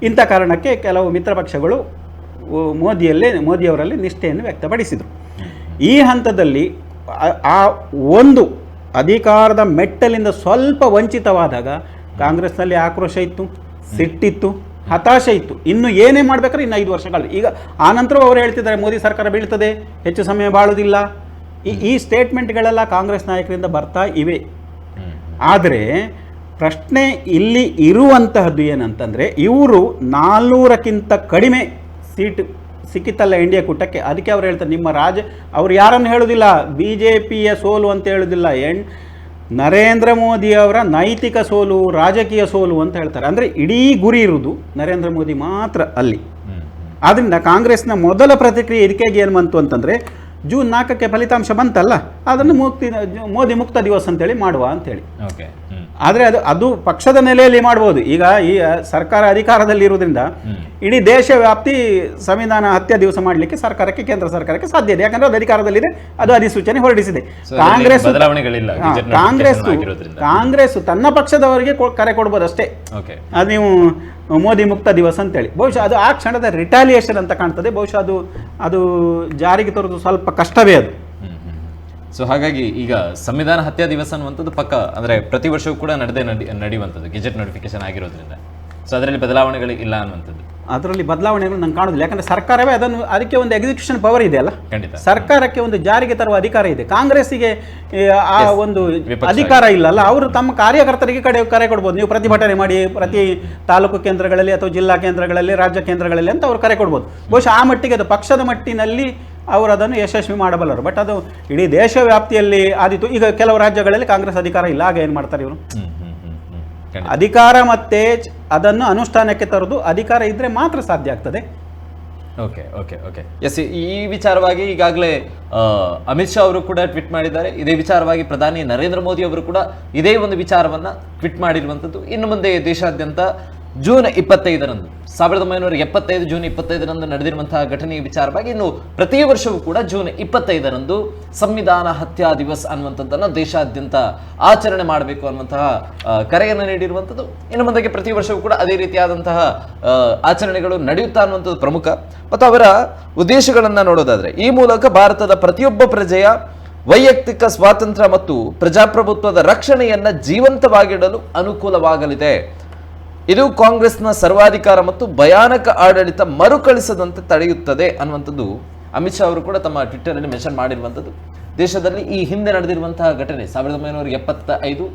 ಇಂಥ ಕಾರಣಕ್ಕೆ ಕೆಲವು ಮಿತ್ರ ಪಕ್ಷಗಳು ಮೋದಿಯಲ್ಲೇ ಮೋದಿಯವರಲ್ಲಿ ನಿಷ್ಠೆಯನ್ನು ವ್ಯಕ್ತಪಡಿಸಿದರು. ಈ ಹಂತದಲ್ಲಿ ಆ ಒಂದು ಅಧಿಕಾರದ ಮೆಟ್ಟಲಿಂದ ಸ್ವಲ್ಪ ವಂಚಿತವಾದಾಗ ಕಾಂಗ್ರೆಸ್ನಲ್ಲಿ ಆಕ್ರೋಶ ಇತ್ತು ಸಿಟ್ಟಿತ್ತು ಹತಾಶೆ ಇತ್ತು. ಇನ್ನು ಏನೇ ಮಾಡಬೇಕಾದ್ರೆ ಇನ್ನು ಐದು ವರ್ಷಗಳು ಈಗ ಆನಂತರ ಅವರು ಹೇಳ್ತಿದ್ದಾರೆ, ಮೋದಿ ಸರ್ಕಾರ ಬೀಳ್ತದೆ, ಹೆಚ್ಚು ಸಮಯ ಬಾಳುವುದಿಲ್ಲ ಈ ಈ ಸ್ಟೇಟ್ಮೆಂಟ್ಗಳೆಲ್ಲ ಕಾಂಗ್ರೆಸ್ ನಾಯಕರಿಂದ ಬರ್ತಾ ಇವೆ. ಆದರೆ ಪ್ರಶ್ನೆ ಇಲ್ಲಿ ಇರುವಂತಹದ್ದು ಏನಂತಂದರೆ, ಇವರು ನಾಲ್ನೂರಕ್ಕಿಂತ ಕಡಿಮೆ ಸೀಟ್ ಸಿಕ್ಕಿತ್ತಲ್ಲ ಇಂಡಿಯಾ ಕೂಟಕ್ಕೆ. ಅದಕ್ಕೆ ಅವ್ರು ಹೇಳ್ತಾರೆ, ನಿಮ್ಮ ರಾಜ, ಅವ್ರು ಯಾರನ್ನು ಹೇಳೋದಿಲ್ಲ? ಬಿ ಜೆ ಪಿಯ ಸೋಲು ಅಂತ ಹೇಳೋದಿಲ್ಲ. ಎಣ್ ನರೇಂದ್ರ ಮೋದಿಯವರ ನೈತಿಕ ಸೋಲು ರಾಜಕೀಯ ಸೋಲು ಅಂತ ಹೇಳ್ತಾರೆ. ಅಂದರೆ ಇಡೀ ಗುರಿ ಇರುವುದು ನರೇಂದ್ರ ಮೋದಿ ಮಾತ್ರ ಅಲ್ಲಿ. ಆದ್ದರಿಂದ ಕಾಂಗ್ರೆಸ್ನ ಮೊದಲ ಪ್ರತಿಕ್ರಿಯೆ ಇದಕ್ಕೆ ಏನು ಬಂತು ಅಂತಂದರೆ ಜೂನ್ ನಾಲ್ಕಕ್ಕೆ ಫಲಿತಾಂಶ ಬಂತಲ್ಲ ಅದನ್ನು ಮುಕ್ತಿ ಮೋದಿ ಮುಕ್ತ ದಿವಸ ಅಂತೇಳಿ ಮಾಡುವ ಅಂತೇಳಿ. ಓಕೆ. ಆದರೆ ಅದು ಅದು ಪಕ್ಷದ ನೆಲೆಯಲ್ಲಿ ಮಾಡ್ಬೋದು. ಈಗ ಈ ಸರ್ಕಾರ ಅಧಿಕಾರದಲ್ಲಿ ಇರುವುದರಿಂದ ಇಡೀ ದೇಶ ವ್ಯಾಪ್ತಿ ಸಂವಿಧಾನ ಹತ್ಯೆ ದಿವಸ ಮಾಡಲಿಕ್ಕೆ ಸರ್ಕಾರಕ್ಕೆ ಕೇಂದ್ರ ಸರ್ಕಾರಕ್ಕೆ ಸಾಧ್ಯ ಇದೆ. ಯಾಕಂದ್ರೆ ಅದು ಅಧಿಕಾರದಲ್ಲಿದೆ ಅದು ಅಧಿಸೂಚನೆ ಹೊರಡಿಸಿದೆ. ಕಾಂಗ್ರೆಸ್ ಕಾಂಗ್ರೆಸ್ ಕಾಂಗ್ರೆಸ್ ತನ್ನ ಪಕ್ಷದವರಿಗೆ ಕರೆ ಕೊಡ್ಬೋದು ಅಷ್ಟೇ ಅದು ನೀವು ಮೋದಿ ಮುಕ್ತ ದಿವಸ ಅಂತೇಳಿ. ಬಹುಶಃ ಅದು ಆ ಕ್ಷಣದ ರಿಟಾಲಿಯೇಷನ್ ಅಂತ ಕಾಣ್ತದೆ. ಬಹುಶಃ ಅದು ಅದು ಜಾರಿಗೆ ತರೋದು ಸ್ವಲ್ಪ ಕಷ್ಟವೇ ಅದು. ಸೊ ಹಾಗಾಗಿ ಈಗ ಸಂವಿಧಾನ ಹತ್ಯಾ ದಿವಸ ಅನ್ನುವಂಥದ್ದು ಪಕ್ಕ, ಅಂದರೆ ಪ್ರತಿ ವರ್ಷವೂ ಕೂಡ ನಡೆದೇ ನಡಿ, ನಡೆಯುವಂಥದ್ದು. ಗೆಜೆಟ್ ನೋಟಿಫಿಕೇಶನ್ ಆಗಿರೋದ್ರಿಂದ. ಸೊ ಅದರಲ್ಲಿ ಬದಲಾವಣೆಗಳು ಇಲ್ಲ ಅನ್ನುವಂಥದ್ದು. ಅದರಲ್ಲಿ ಬದಲಾವಣೆಗಳು ನಂಗೆ ಕಾಣೋದಿಲ್ಲ. ಯಾಕಂದ್ರೆ ಸರ್ಕಾರವೇ ಅದನ್ನು ಅದಕ್ಕೆ ಒಂದು ಎಕ್ಸಿಕ್ಯೂಷನ್ ಪವರ್ ಇದೆ ಅಲ್ಲ? ಖಂಡಿತ. ಸರ್ಕಾರಕ್ಕೆ ಒಂದು ಜಾರಿಗೆ ತರುವ ಅಧಿಕಾರ ಇದೆ. ಕಾಂಗ್ರೆಸ್ಸಿಗೆ ಆ ಒಂದು ಅಧಿಕಾರ ಇಲ್ಲಲ್ಲ ಅವರು ತಮ್ಮ ಕಾರ್ಯಕರ್ತರಿಗೆ ಕಡೆ ಕರೆ ಕೊಡ್ಬೋದು. ನೀವು ಪ್ರತಿಭಟನೆ ಮಾಡಿ ಪ್ರತಿ ತಾಲೂಕು ಕೇಂದ್ರಗಳಲ್ಲಿ ಅಥವಾ ಜಿಲ್ಲಾ ಕೇಂದ್ರಗಳಲ್ಲಿ ರಾಜ್ಯ ಕೇಂದ್ರಗಳಲ್ಲಿ ಅಂತ ಅವರು ಕರೆ ಕೊಡ್ಬೋದು. ಬಹುಶಃ ಆ ಮಟ್ಟಿಗೆ ಅದು ಪಕ್ಷದ ಮಟ್ಟಿನಲ್ಲಿ ಅವರು ಅದನ್ನು ಯಶಸ್ವಿ ಮಾಡಬಲ್ಲರು. ಬಟ್ ಅದು ಇಡೀ ದೇಶ ವ್ಯಾಪ್ತಿಯಲ್ಲಿ ಆದಿತ್ತು ಈಗ ಕೆಲವು ರಾಜ್ಯಗಳಲ್ಲಿ ಕಾಂಗ್ರೆಸ್ ಅಧಿಕಾರ ಇಲ್ಲ. ಆಗ ಏನು ಮಾಡ್ತಾರೆ ಇವರು? ಅಧಿಕಾರ ಮತ್ತೆ ಅದನ್ನು ಅನುಷ್ಠಾನಕ್ಕೆ ತರೋದು ಅಧಿಕಾರ ಇದ್ರೆ ಮಾತ್ರ ಸಾಧ್ಯ ಆಗ್ತದೆ. Okay okay okay. ಎಸ್ ಈ ವಿಚಾರವಾಗಿ ಈಗಾಗಲೇ ಅಮಿತ್ ಶಾ ಅವರು ಕೂಡ ಟ್ವೀಟ್ ಮಾಡಿದ್ದಾರೆ. ಇದೇ ವಿಚಾರವಾಗಿ ಪ್ರಧಾನಿ ನರೇಂದ್ರ ಮೋದಿ ಅವರು ಕೂಡ ಇದೇ ಒಂದು ವಿಚಾರವನ್ನ ಟ್ವೀಟ್ ಮಾಡಿರುವಂಥದ್ದು. ಇನ್ನು ಮುಂದೆ ದೇಶಾದ್ಯಂತ ಜೂನ್ ಇಪ್ಪತ್ತೈದರಂದು, ಸಾವಿರದ ಒಂಬೈನೂರ ಎಪ್ಪತ್ತೈದು ಜೂನ್ ಇಪ್ಪತ್ತೈದರಂದು ನಡೆದಿರುವಂತಹ ಘಟನೆಯ ವಿಚಾರವಾಗಿ ಇನ್ನು ಪ್ರತಿ ವರ್ಷವೂ ಕೂಡ ಜೂನ್ ಇಪ್ಪತ್ತೈದರಂದು ಸಂವಿಧಾನ ಹತ್ಯಾ ದಿವಸ್ ಅನ್ನುವಂಥದ್ದನ್ನು ದೇಶಾದ್ಯಂತ ಆಚರಣೆ ಮಾಡಬೇಕು ಅನ್ನುವಂತಹ ಕರೆಯನ್ನು ನೀಡಿರುವಂಥದ್ದು. ಇನ್ನು ಮುಂದಕ್ಕೆ ಪ್ರತಿ ವರ್ಷವೂ ಕೂಡ ಅದೇ ರೀತಿಯಾದಂತಹ ಆಚರಣೆಗಳು ನಡೆಯುತ್ತಾ ಅನ್ನುವಂಥದ್ದು ಪ್ರಮುಖ. ಮತ್ತು ಅವರ ಉದ್ದೇಶಗಳನ್ನು ನೋಡೋದಾದ್ರೆ, ಈ ಮೂಲಕ ಭಾರತದ ಪ್ರತಿಯೊಬ್ಬ ಪ್ರಜೆಯ ವೈಯಕ್ತಿಕ ಸ್ವಾತಂತ್ರ್ಯ ಮತ್ತು ಪ್ರಜಾಪ್ರಭುತ್ವದ ರಕ್ಷಣೆಯನ್ನು ಜೀವಂತವಾಗಿಡಲು ಅನುಕೂಲವಾಗಲಿದೆ. ಇದು ಕಾಂಗ್ರೆಸ್ನ ಸರ್ವಾಧಿಕಾರ ಮತ್ತು ಭಯಾನಕ ಆಡಳಿತ ಮರುಕಳಿಸದಂತೆ ತಡೆಯುತ್ತದೆ ಅನ್ನುವಂಥದ್ದು ಅಮಿತ್ ಶಾ ಅವರು ಕೂಡ ತಮ್ಮ ಟ್ವಿಟ್ಟರಲ್ಲಿ ಮೆನ್ಷನ್ ಮಾಡಿರುವಂಥದ್ದು. ದೇಶದಲ್ಲಿ ಈ ಹಿಂದೆ ನಡೆದಿರುವಂತಹ ಘಟನೆ ಸಾವಿರದ ಒಂಬೈನೂರ ಎಪ್ಪತ್ತ ಐದು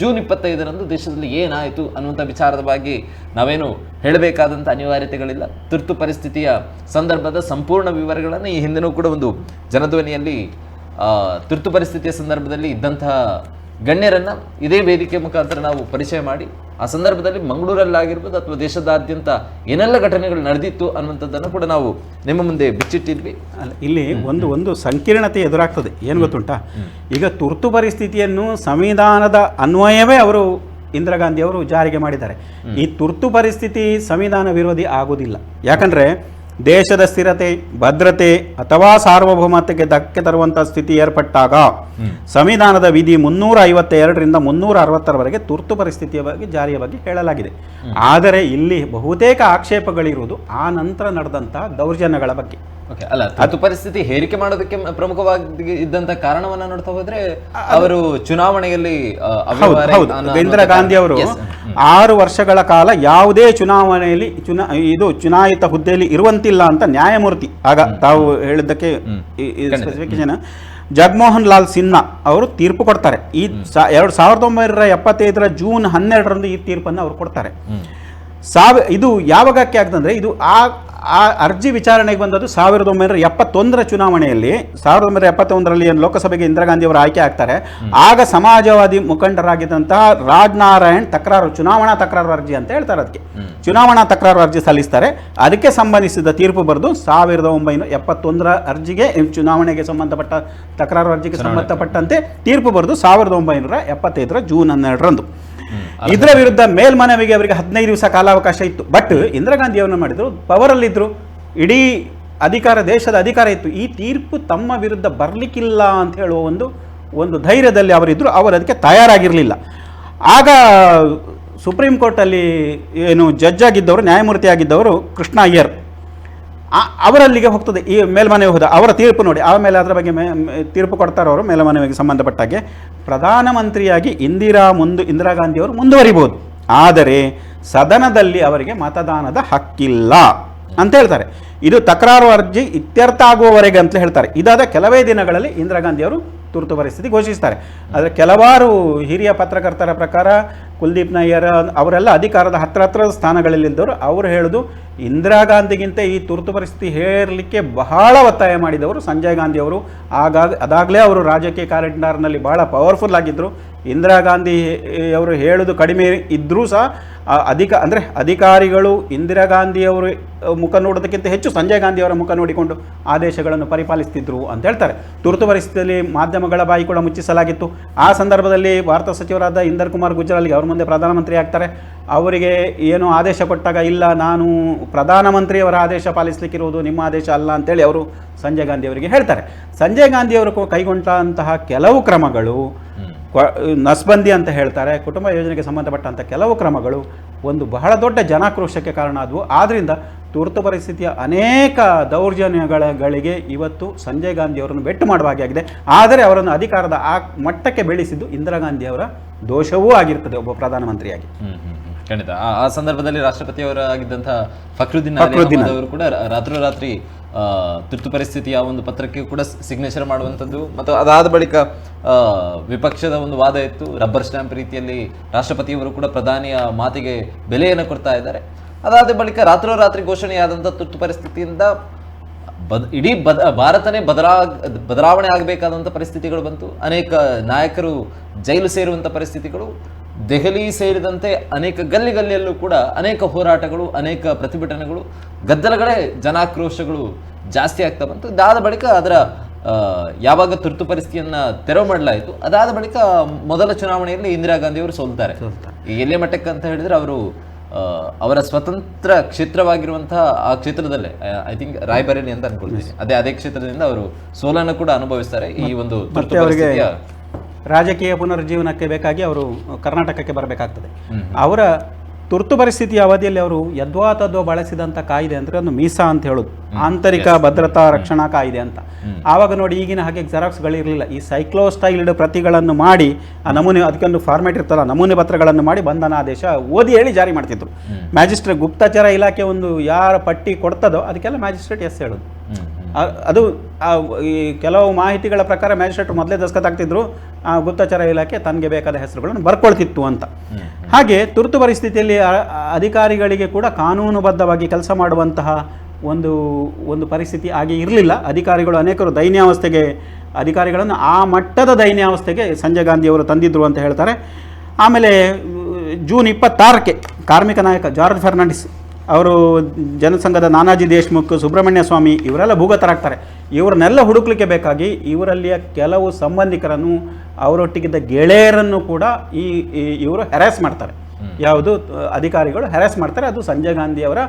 ಜೂನ್ ಇಪ್ಪತ್ತೈದರಂದು ದೇಶದಲ್ಲಿ ಏನಾಯಿತು ಅನ್ನುವಂಥ ವಿಚಾರದ ಬಗ್ಗೆ ನಾವೇನು ಹೇಳಬೇಕಾದಂಥ ಅನಿವಾರ್ಯತೆಗಳಿಲ್ಲ. ತುರ್ತು ಪರಿಸ್ಥಿತಿಯ ಸಂದರ್ಭದ ಸಂಪೂರ್ಣ ವಿವರಗಳನ್ನು ಈ ಹಿಂದೆನೂ ಕೂಡ ಒಂದು ಜನಧ್ವನಿಯಲ್ಲಿ ತುರ್ತು ಪರಿಸ್ಥಿತಿಯ ಸಂದರ್ಭದಲ್ಲಿ ಇದ್ದಂತಹ ಗಣ್ಯರನ್ನ ಇದೇ ವೇದಿಕೆ ಮುಖಾಂತರ ನಾವು ಪರಿಚಯ ಮಾಡಿ ಆ ಸಂದರ್ಭದಲ್ಲಿ ಮಂಗಳೂರಲ್ಲಾಗಿರ್ಬೋದು ಅಥವಾ ದೇಶದಾದ್ಯಂತ ಏನೆಲ್ಲ ಘಟನೆಗಳು ನಡೆದಿತ್ತು ಅನ್ನುವಂಥದ್ದನ್ನು ಕೂಡ ನಾವು ನಿಮ್ಮ ಮುಂದೆ ಬಿಚ್ಚಿಟ್ಟಿದ್ವಿ. ಅಲ್ಲ ಇಲ್ಲಿ ಒಂದು ಒಂದು ಸಂಕೀರ್ಣತೆ ಎದುರಾಗ್ತದೆ. ಏನು ಗೊತ್ತುಂಟಾ? ಈಗ ತುರ್ತು ಪರಿಸ್ಥಿತಿಯನ್ನು ಸಂವಿಧಾನದ ಅನ್ವಯವೇ ಅವರು ಇಂದಿರಾ ಗಾಂಧಿ ಅವರು ಜಾರಿಗೆ ಮಾಡಿದ್ದಾರೆ. ಈ ತುರ್ತು ಪರಿಸ್ಥಿತಿ ಸಂವಿಧಾನ ವಿರೋಧಿ ಆಗುವುದಿಲ್ಲ. ಯಾಕಂದ್ರೆ ದೇಶದ ಸ್ಥಿರತೆ ಭದ್ರತೆ ಅಥವಾ ಸಾರ್ವಭೌಮತೆಗೆ ಧಕ್ಕೆ ತರುವಂತಹ ಸ್ಥಿತಿ ಏರ್ಪಟ್ಟಾಗ ಸಂವಿಧಾನದ ವಿಧಿ ಮುನ್ನೂರ ಐವತ್ತೆರಡರಿಂದ ಮುನ್ನೂರ ಅರವತ್ತರವರೆಗೆ ತುರ್ತು ಪರಿಸ್ಥಿತಿಯ ಬಗ್ಗೆ ಜಾರಿಯ ಬಗ್ಗೆ ಹೇಳಲಾಗಿದೆ ಆದರೆ ಇಲ್ಲಿ ಬಹುತೇಕ ಆಕ್ಷೇಪಗಳಿರುವುದು ಆ ನಂತರ ನಡೆದಂತಹ ದೌರ್ಜನ್ಯಗಳ ಬಗ್ಗೆ. ಓಕೆ ಅಲ್ಲ ತುರ್ತು ಪರಿಸ್ಥಿತಿ ಹೇರಿಕೆ ಮಾಡೋದಕ್ಕೆ ಪ್ರಮುಖವಾಗಿ ಇದ್ದಂತ ಕಾರಣವನ್ನ ನೋಡ್ತಾ ಹೋದ್ರೆ ಅವರು ಚುನಾವಣೆಯಲ್ಲಿ ಇಂದಿರಾ ಗಾಂಧಿ ಅವರು. ಆರು ವರ್ಷಗಳ ಕಾಲ ಯಾವುದೇ ಚುನಾವಣೆಯಲ್ಲಿ ಚುನಾ ಇದು ಚುನಾಯಿತ ಹುದ್ದೆಯಲ್ಲಿ ಇರುವಂತಿಲ್ಲ ಅಂತ ನ್ಯಾಯಮೂರ್ತಿ. ಆಗ ತಾವು ಹೇಳಿದ್ದಕ್ಕೆ ಸ್ಪೆಸಿಫಿಕೇಶನ್ ಜಗಮೋಹನ್ ಲಾಲ್ ಸಿನ್ಹಾ ಅವರು ತೀರ್ಪು ಕೊಡ್ತಾರೆ. ಈ ಎರಡು ಸಾವಿರದ ಒಂಬೈನೂರ ಎಪ್ಪತ್ತೈದರ ಜೂನ್ ಹನ್ನೆರಡರಂದು ಈ ತೀರ್ಪನ್ನು ಅವರು ಕೊಡ್ತಾರೆ. ಸಾವ ಇದು ಯಾವಾಗಕ್ಕೆ ಆಗ್ತಂದ್ರೆ ಇದು ಆ ಆ ಅರ್ಜಿ ವಿಚಾರಣೆಗೆ ಬಂದದ್ದು ಸಾವಿರದ ಒಂಬೈನೂರ ಎಪ್ಪತ್ತೊಂದರ ಚುನಾವಣೆಯಲ್ಲಿ ಸಾವಿರದ ಒಂಬೈನೂರ ಎಪ್ಪತ್ತೊಂದರಲ್ಲಿ ಏನು ಲೋಕಸಭೆಗೆ ಇಂದಿರಾ ಗಾಂಧಿ ಅವರು ಆಯ್ಕೆ ಆಗ್ತಾರೆ ಆಗ ಸಮಾಜವಾದಿ ಮುಖಂಡರಾಗಿದ್ದಂತಹ ರಾಜ್ ನಾರಾಯಣ್ ತಕರಾರು ಚುನಾವಣಾ ತಕರಾರು ಅರ್ಜಿ ಅಂತ ಹೇಳ್ತಾರೆ ಅದಕ್ಕೆ. ಚುನಾವಣಾ ತಕರಾರು ಅರ್ಜಿ ಸಲ್ಲಿಸ್ತಾರೆ. ಅದಕ್ಕೆ ಸಂಬಂಧಿಸಿದ ತೀರ್ಪು ಬರೆದು ಸಾವಿರದ ಒಂಬೈನೂರ ಎಪ್ಪತ್ತೊಂದರ ಅರ್ಜಿಗೆ ಚುನಾವಣೆಗೆ ಸಂಬಂಧಪಟ್ಟ ತಕರಾರು ಅರ್ಜಿಗೆ ಸಂಬಂಧಪಟ್ಟಂತೆ ತೀರ್ಪು ಬರೆದು ಸಾವಿರದ ಒಂಬೈನೂರ ಎಪ್ಪತ್ತೈದರ ಜೂನ್ ಹನ್ನೆರಡರಂದು. ಇದರ ವಿರುದ್ಧ ಮೇಲ್ಮನವಿಗೆ ಅವರಿಗೆ ಹದಿನೈದು ದಿವಸ ಕಾಲಾವಕಾಶ ಇತ್ತು. ಬಟ್ ಇಂದಿರಾ ಗಾಂಧಿ ಅವರನ್ನು ಮಾಡಿದ್ರು ಪವರ್ ಅಲ್ಲಿದ್ರು ಇಡೀ ಅಧಿಕಾರ, ದೇಶದ ಅಧಿಕಾರ ಇತ್ತು. ಈ ತೀರ್ಪು ತಮ್ಮ ವಿರುದ್ಧ ಬರಲಿಕ್ಕಿಲ್ಲ ಅಂತ ಹೇಳುವ ಒಂದು ಒಂದು ಧೈರ್ಯದಲ್ಲಿ ಅವರಿದ್ದರು ಅವರು ಅದಕ್ಕೆ ತಯಾರಾಗಿರಲಿಲ್ಲ. ಆಗ ಸುಪ್ರೀಂ ಕೋರ್ಟಲ್ಲಿ ಏನು ಜಡ್ಜ್ ಆಗಿದ್ದವರು, ನ್ಯಾಯಮೂರ್ತಿ ಆಗಿದ್ದವರು ಕೃಷ್ಣ ಅಯ್ಯರ್. ಅವರಲ್ಲಿಗೆ ಹೋಗ್ತದೆ. ಈ ಮೇಲ್ಮನವಿ ಹೋದ ಅವರ ತೀರ್ಪು ನೋಡಿ. ಆಮೇಲೆ ಅದರ ಬಗ್ಗೆ ತೀರ್ಪು ಕೊಡ್ತಾರೆ ಅವರು ಮೇಲ್ಮನವಿಗೆ ಸಂಬಂಧಪಟ್ಟಾಗೆ ಪ್ರಧಾನಮಂತ್ರಿಯಾಗಿ ಇಂದಿರಾ ಮುಂದು, ಇಂದಿರಾ ಗಾಂಧಿಯವರು ಮುಂದುವರಿಬಹುದು ಆದರೆ ಸದನದಲ್ಲಿ ಅವರಿಗೆ ಮತದಾನದ ಹಕ್ಕಿಲ್ಲ ಅಂತ ಹೇಳ್ತಾರೆ. ಇದು ತಕರಾರು ಅರ್ಜಿ ಇತ್ಯರ್ಥ ಆಗುವವರೆಗೆ ಅಂತ ಹೇಳ್ತಾರೆ. ಇದಾದ ಕೆಲವೇ ದಿನಗಳಲ್ಲಿ ಇಂದಿರಾ ಗಾಂಧಿಯವರು ತುರ್ತು ಪರಿಸ್ಥಿತಿ ಘೋಷಿಸ್ತಾರೆ. ಆದರೆ ಕೆಲವಾರು ಹಿರಿಯ ಪತ್ರಕರ್ತರ ಪ್ರಕಾರ ಕುಲ್ದೀಪ್ ನಯ್ಯರ್ ಅವರೆಲ್ಲ ಅಧಿಕಾರದ ಹತ್ರ ಹತ್ರದ ಸ್ಥಾನಗಳಲ್ಲಿದ್ದವರು, ಅವರು ಹೇಳುದು, ಇಂದಿರಾ ಗಾಂಧಿಗಿಂತ ಈ ತುರ್ತು ಪರಿಸ್ಥಿತಿ ಹೇರಲಿಕ್ಕೆ ಬಹಳ ಒತ್ತಾಯ ಮಾಡಿದವರು ಸಂಜಯ್ ಗಾಂಧಿ ಅವರು. ಆಗಾಗ, ಅದಾಗಲೇ ಅವರು ರಾಜಕೀಯ ಕಾರಿಡಾರ್ನಲ್ಲಿ ಬಹಳ ಪವರ್ಫುಲ್ ಆಗಿದ್ದರು ಇಂದಿರಾ ಗಾಂಧಿ ಅವರು ಹೇಳೋದು ಕಡಿಮೆ ಇದ್ದರೂ ಸಹ ಅಧಿಕ, ಅಂದರೆ ಅಧಿಕಾರಿಗಳು ಇಂದಿರಾ ಗಾಂಧಿಯವರು ಮುಖ ನೋಡೋದಕ್ಕಿಂತ ಹೆಚ್ಚು ಸಂಜಯ್ ಗಾಂಧಿಯವರ ಮುಖ ನೋಡಿಕೊಂಡು ಆದೇಶಗಳನ್ನು ಪರಿಪಾಲಿಸ್ತಿದ್ರು ಅಂತ ಹೇಳ್ತಾರೆ. ತುರ್ತು ಪರಿಸ್ಥಿತಿಯಲ್ಲಿ ಮಾಧ್ಯಮಗಳ ಬಾಯಿ ಕೂಡ ಮುಚ್ಚಿಸಲಾಗಿತ್ತು. ಆ ಸಂದರ್ಭದಲ್ಲಿ ಭಾರತ ಸಚಿವರಾದ ಇಂದರ್ ಕುಮಾರ್ ಗುಜ್ರಾಲ್ಗೆ ಅವ್ರ ಮುಂದೆ ಪ್ರಧಾನಮಂತ್ರಿ ಆಗ್ತಾರೆ. ಅವರಿಗೆ ಏನು ಆದೇಶ ಕೊಟ್ಟಾಗ ಇಲ್ಲ ನಾನು ಪ್ರಧಾನಮಂತ್ರಿಯವರ ಆದೇಶ ಪಾಲಿಸಲಿಕ್ಕಿರುವುದು ನಿಮ್ಮ ಆದೇಶ ಅಲ್ಲ ಅಂತೇಳಿ ಅವರು ಸಂಜಯ್ ಗಾಂಧಿ ಅವರಿಗೆ ಹೇಳ್ತಾರೆ. ಸಂಜಯ್ ಗಾಂಧಿ ಅವರು ಕೈಗೊಂಡಂತಹ ಕೆಲವು ಕ್ರಮಗಳು ನಸ್ಬಂದಿ ಅಂತ ಹೇಳ್ತಾರೆ ಕುಟುಂಬ ಯೋಜನೆಗೆ ಸಂಬಂಧಪಟ್ಟಂಥ ಕೆಲವು ಕ್ರಮಗಳು ಒಂದು ಬಹಳ ದೊಡ್ಡ ಜನಾಕ್ರೋಶಕ್ಕೆ ಕಾರಣ ಆದವು ಆದ್ದರಿಂದ ತುರ್ತು ಪರಿಸ್ಥಿತಿಯ ಅನೇಕ ದೌರ್ಜನ್ಯಗಳಿಗೆ ಇವತ್ತು ಸಂಜಯ್ ಗಾಂಧಿ ಅವರನ್ನು ಬೆಟ್ಟು ಮಾಡುವ ಹಾಗೆ ಆಗಿದೆ. ಆದರೆ ಅವರನ್ನು ಅಧಿಕಾರದ ಆ ಮಟ್ಟಕ್ಕೆ ಬೆಳೆಸಿದ್ದು ಇಂದಿರಾ ಗಾಂಧಿ ಅವರ ದೋಷವೂ ಆಗಿರ್ತದೆ ಒಬ್ಬ ಪ್ರಧಾನಮಂತ್ರಿಯಾಗಿ. ಖಂಡಿತ. ಆ- ಸಂದರ್ಭದಲ್ಲಿ ರಾಷ್ಟ್ರಪತಿಯವರಾಗಿದ್ದಂತಹ ಫಕ್ರುದ್ದೀನ್ ಫಕ್ರುದ್ದೀನ್ ಅವರು ಕೂಡ ರಾತ್ರೋರಾತ್ರಿ ತುರ್ತು ಪರಿಸ್ಥಿತಿಯ ಒಂದು ಪತ್ರಕ್ಕೆ ಕೂಡ ಸಿಗ್ನೇಚರ್ ಮಾಡುವಂಥದ್ದು. ಮತ್ತು ಅದಾದ ಬಳಿಕ ಆ, ವಿಪಕ್ಷದ ಒಂದು ವಾದ ಇತ್ತು ರಬ್ಬರ್ ಸ್ಟ್ಯಾಂಪ್ ರೀತಿಯಲ್ಲಿ ರಾಷ್ಟ್ರಪತಿಯವರು ಕೂಡ ಪ್ರಧಾನಿಯ ಮಾತಿಗೆ ಬೆಲೆಯನ್ನು ಕೊಡ್ತಾ ಇದ್ದಾರೆ. ಅದಾದ ಬಳಿಕ ರಾತ್ರೋರಾತ್ರಿ ಘೋಷಣೆಯಾದಂಥ ತುರ್ತು ಪರಿಸ್ಥಿತಿಯಿಂದ ಬದ್ ಇಡೀ ಬದ ಭಾರತನೇ ಬದಲಾ ಬದಲಾವಣೆ ಆಗಬೇಕಾದಂಥ ಪರಿಸ್ಥಿತಿಗಳು ಬಂತು. ಅನೇಕ ನಾಯಕರು ಜೈಲು ಸೇರುವಂಥ ಪರಿಸ್ಥಿತಿಗಳು. ದೆಹಲಿ ಸೇರಿದಂತೆ ಅನೇಕ ಗಲ್ಲಿ ಗಲ್ಲಿಯಲ್ಲೂ ಕೂಡ ಅನೇಕ ಹೋರಾಟಗಳು ಅನೇಕ ಪ್ರತಿಭಟನೆಗಳು ಗದ್ದಲಗಳೇ ಜನಾಕ್ರೋಶಗಳು ಜಾಸ್ತಿ ಆಗ್ತಾ ಬಂತು. ಇದಾದ ಬಳಿಕ ಅದರ ಯಾವಾಗ ತುರ್ತು ಪರಿಸ್ಥಿತಿಯನ್ನ ತೆರವು ಮಾಡಲಾಯಿತು ಅದಾದ ಬಳಿಕ ಮೊದಲ ಚುನಾವಣೆಯಲ್ಲಿ ಇಂದಿರಾ ಗಾಂಧಿ ಅವರು ಸೋಲ್ತಾರೆ. ಈ ಎಲ್ಲಿ ಮಟ್ಟಕ್ಕೆ ಅಂತ ಹೇಳಿದ್ರೆ ಅವರು ಅವರ ಸ್ವತಂತ್ರ ಕ್ಷೇತ್ರವಾಗಿರುವಂತಹ ಆ ಕ್ಷೇತ್ರದಲ್ಲೇ ಐ ಥಿಂಕ್ ರಾಯ್ಬರೇಲಿ ಅಂತ ಅನ್ಕೊಳ್ತೀನಿ. ಅದೇ ಅದೇ ಕ್ಷೇತ್ರದಿಂದ ಅವರು ಸೋಲನ್ನು ಕೂಡ ಅನುಭವಿಸ್ತಾರೆ ಈ ಒಂದು ತುರ್ತು ಪರಿಸ್ಥಿತಿಯ ರಾಜಕೀಯ ಪುನರುಜ್ಜೀವನಕ್ಕೆ ಬೇಕಾಗಿ ಅವರು ಕರ್ನಾಟಕಕ್ಕೆ ಬರಬೇಕಾಗ್ತದೆ. ಅವರ ತುರ್ತು ಪರಿಸ್ಥಿತಿಯ ಅವಧಿಯಲ್ಲಿ ಅವರು ಯದ್ವಾತದ್ವಾ ಬಳಸಿದಂಥ ಕಾಯ್ದೆ ಅಂದರೆ ಒಂದು ಮೀಸಾ ಅಂತ ಹೇಳೋದು. ಆಂತರಿಕ ಭದ್ರತಾ ರಕ್ಷಣಾ ಕಾಯ್ದೆ ಅಂತ. ಆವಾಗ ನೋಡಿ ಈಗಿನ ಹಾಗೆ ಜೆರಾಕ್ಸ್ಗಳಿರಲಿಲ್ಲ ಈ ಸೈಕ್ಲೋಸ್ಟೈಲ್ಡ್ ಪ್ರತಿಗಳನ್ನು ಮಾಡಿ ಆ ನಮೂನೆ ಅದಕ್ಕೊಂದು ಫಾರ್ಮೇಟ್ ಇರ್ತಲ್ಲ ನಮೂನೆ ಪತ್ರಗಳನ್ನು ಮಾಡಿ ಬಂಧನ ಆದೇಶ ಓದಿ ಹೇಳಿ ಜಾರಿ ಮಾಡ್ತಿದ್ರು. ಮ್ಯಾಜಿಸ್ಟ್ರೇಟ್ ಗುಪ್ತಚರ ಇಲಾಖೆ ಒಂದು ಯಾರ ಪಟ್ಟಿ ಕೊಡ್ತದೋ ಅದಕ್ಕೆಲ್ಲ ಮ್ಯಾಜಿಸ್ಟ್ರೇಟ್ ಎಸ್ ಹೇಳೋದು. ಅದು ಈ ಕೆಲವು ಮಾಹಿತಿಗಳ ಪ್ರಕಾರ ಮ್ಯಾಜಿಸ್ಟ್ರೇಟ್ ಮೊದಲೇ ದಸ್ಕತ್ತಾಗ್ತಿದ್ರು ಆ ಗುಪ್ತಚರ ಇಲಾಖೆ ತನಗೆ ಬೇಕಾದ ಹೆಸರುಗಳನ್ನು ಬರ್ಕೊಳ್ತಿತ್ತು ಅಂತ. ಹಾಗೆ ತುರ್ತು ಪರಿಸ್ಥಿತಿಯಲ್ಲಿ ಅಧಿಕಾರಿಗಳಿಗೆ ಕೂಡ ಕಾನೂನುಬದ್ಧವಾಗಿ ಕೆಲಸ ಮಾಡುವಂತಹ ಒಂದು ಒಂದು ಪರಿಸ್ಥಿತಿ ಆಗಿ ಇರಲಿಲ್ಲ. ಅಧಿಕಾರಿಗಳು ಅನೇಕರು ದೈನ್ಯಾವಸ್ಥೆಗೆ ಅಧಿಕಾರಿಗಳನ್ನು ಆ ಮಟ್ಟದ ದೈನ್ಯಾವಸ್ಥೆಗೆ ಸಂಜಯ್ ಗಾಂಧಿಯವರು ತಂದಿದ್ರು ಅಂತ ಹೇಳ್ತಾರೆ. ಆಮೇಲೆ ಜೂನ್ ಇಪ್ಪತ್ತಾರಕ್ಕೆ ಕಾರ್ಮಿಕ ನಾಯಕ ಜಾರ್ಜ್ ಫರ್ನಾಂಡಿಸ್ ಅವರು ಜನಸಂಘದ ನಾನಾಜಿ ದೇಶ್ಮುಖ್, ಸುಬ್ರಹ್ಮಣ್ಯ ಸ್ವಾಮಿ ಇವರೆಲ್ಲ ಭೂಗತರಾಗ್ತಾರೆ. ಇವರನ್ನೆಲ್ಲ ಹುಡುಕ್ಲಿಕ್ಕೆ ಬೇಕಾಗಿ ಇವರಲ್ಲಿಯ ಕೆಲವು ಸಂಬಂಧಿಕರನ್ನು, ಅವರೊಟ್ಟಿಗಿದ್ದ ಗೆಳೆಯರನ್ನು ಕೂಡ ಈ ಇವರು ಹೆರಾಸ್ ಮಾಡ್ತಾರೆ. ಯಾವುದು ಅಧಿಕಾರಿಗಳು ಹ್ಯಾರಾಸ್ ಮಾಡ್ತಾರೆ. ಅದು ಸಂಜಯ್ ಗಾಂಧಿ ಅವರ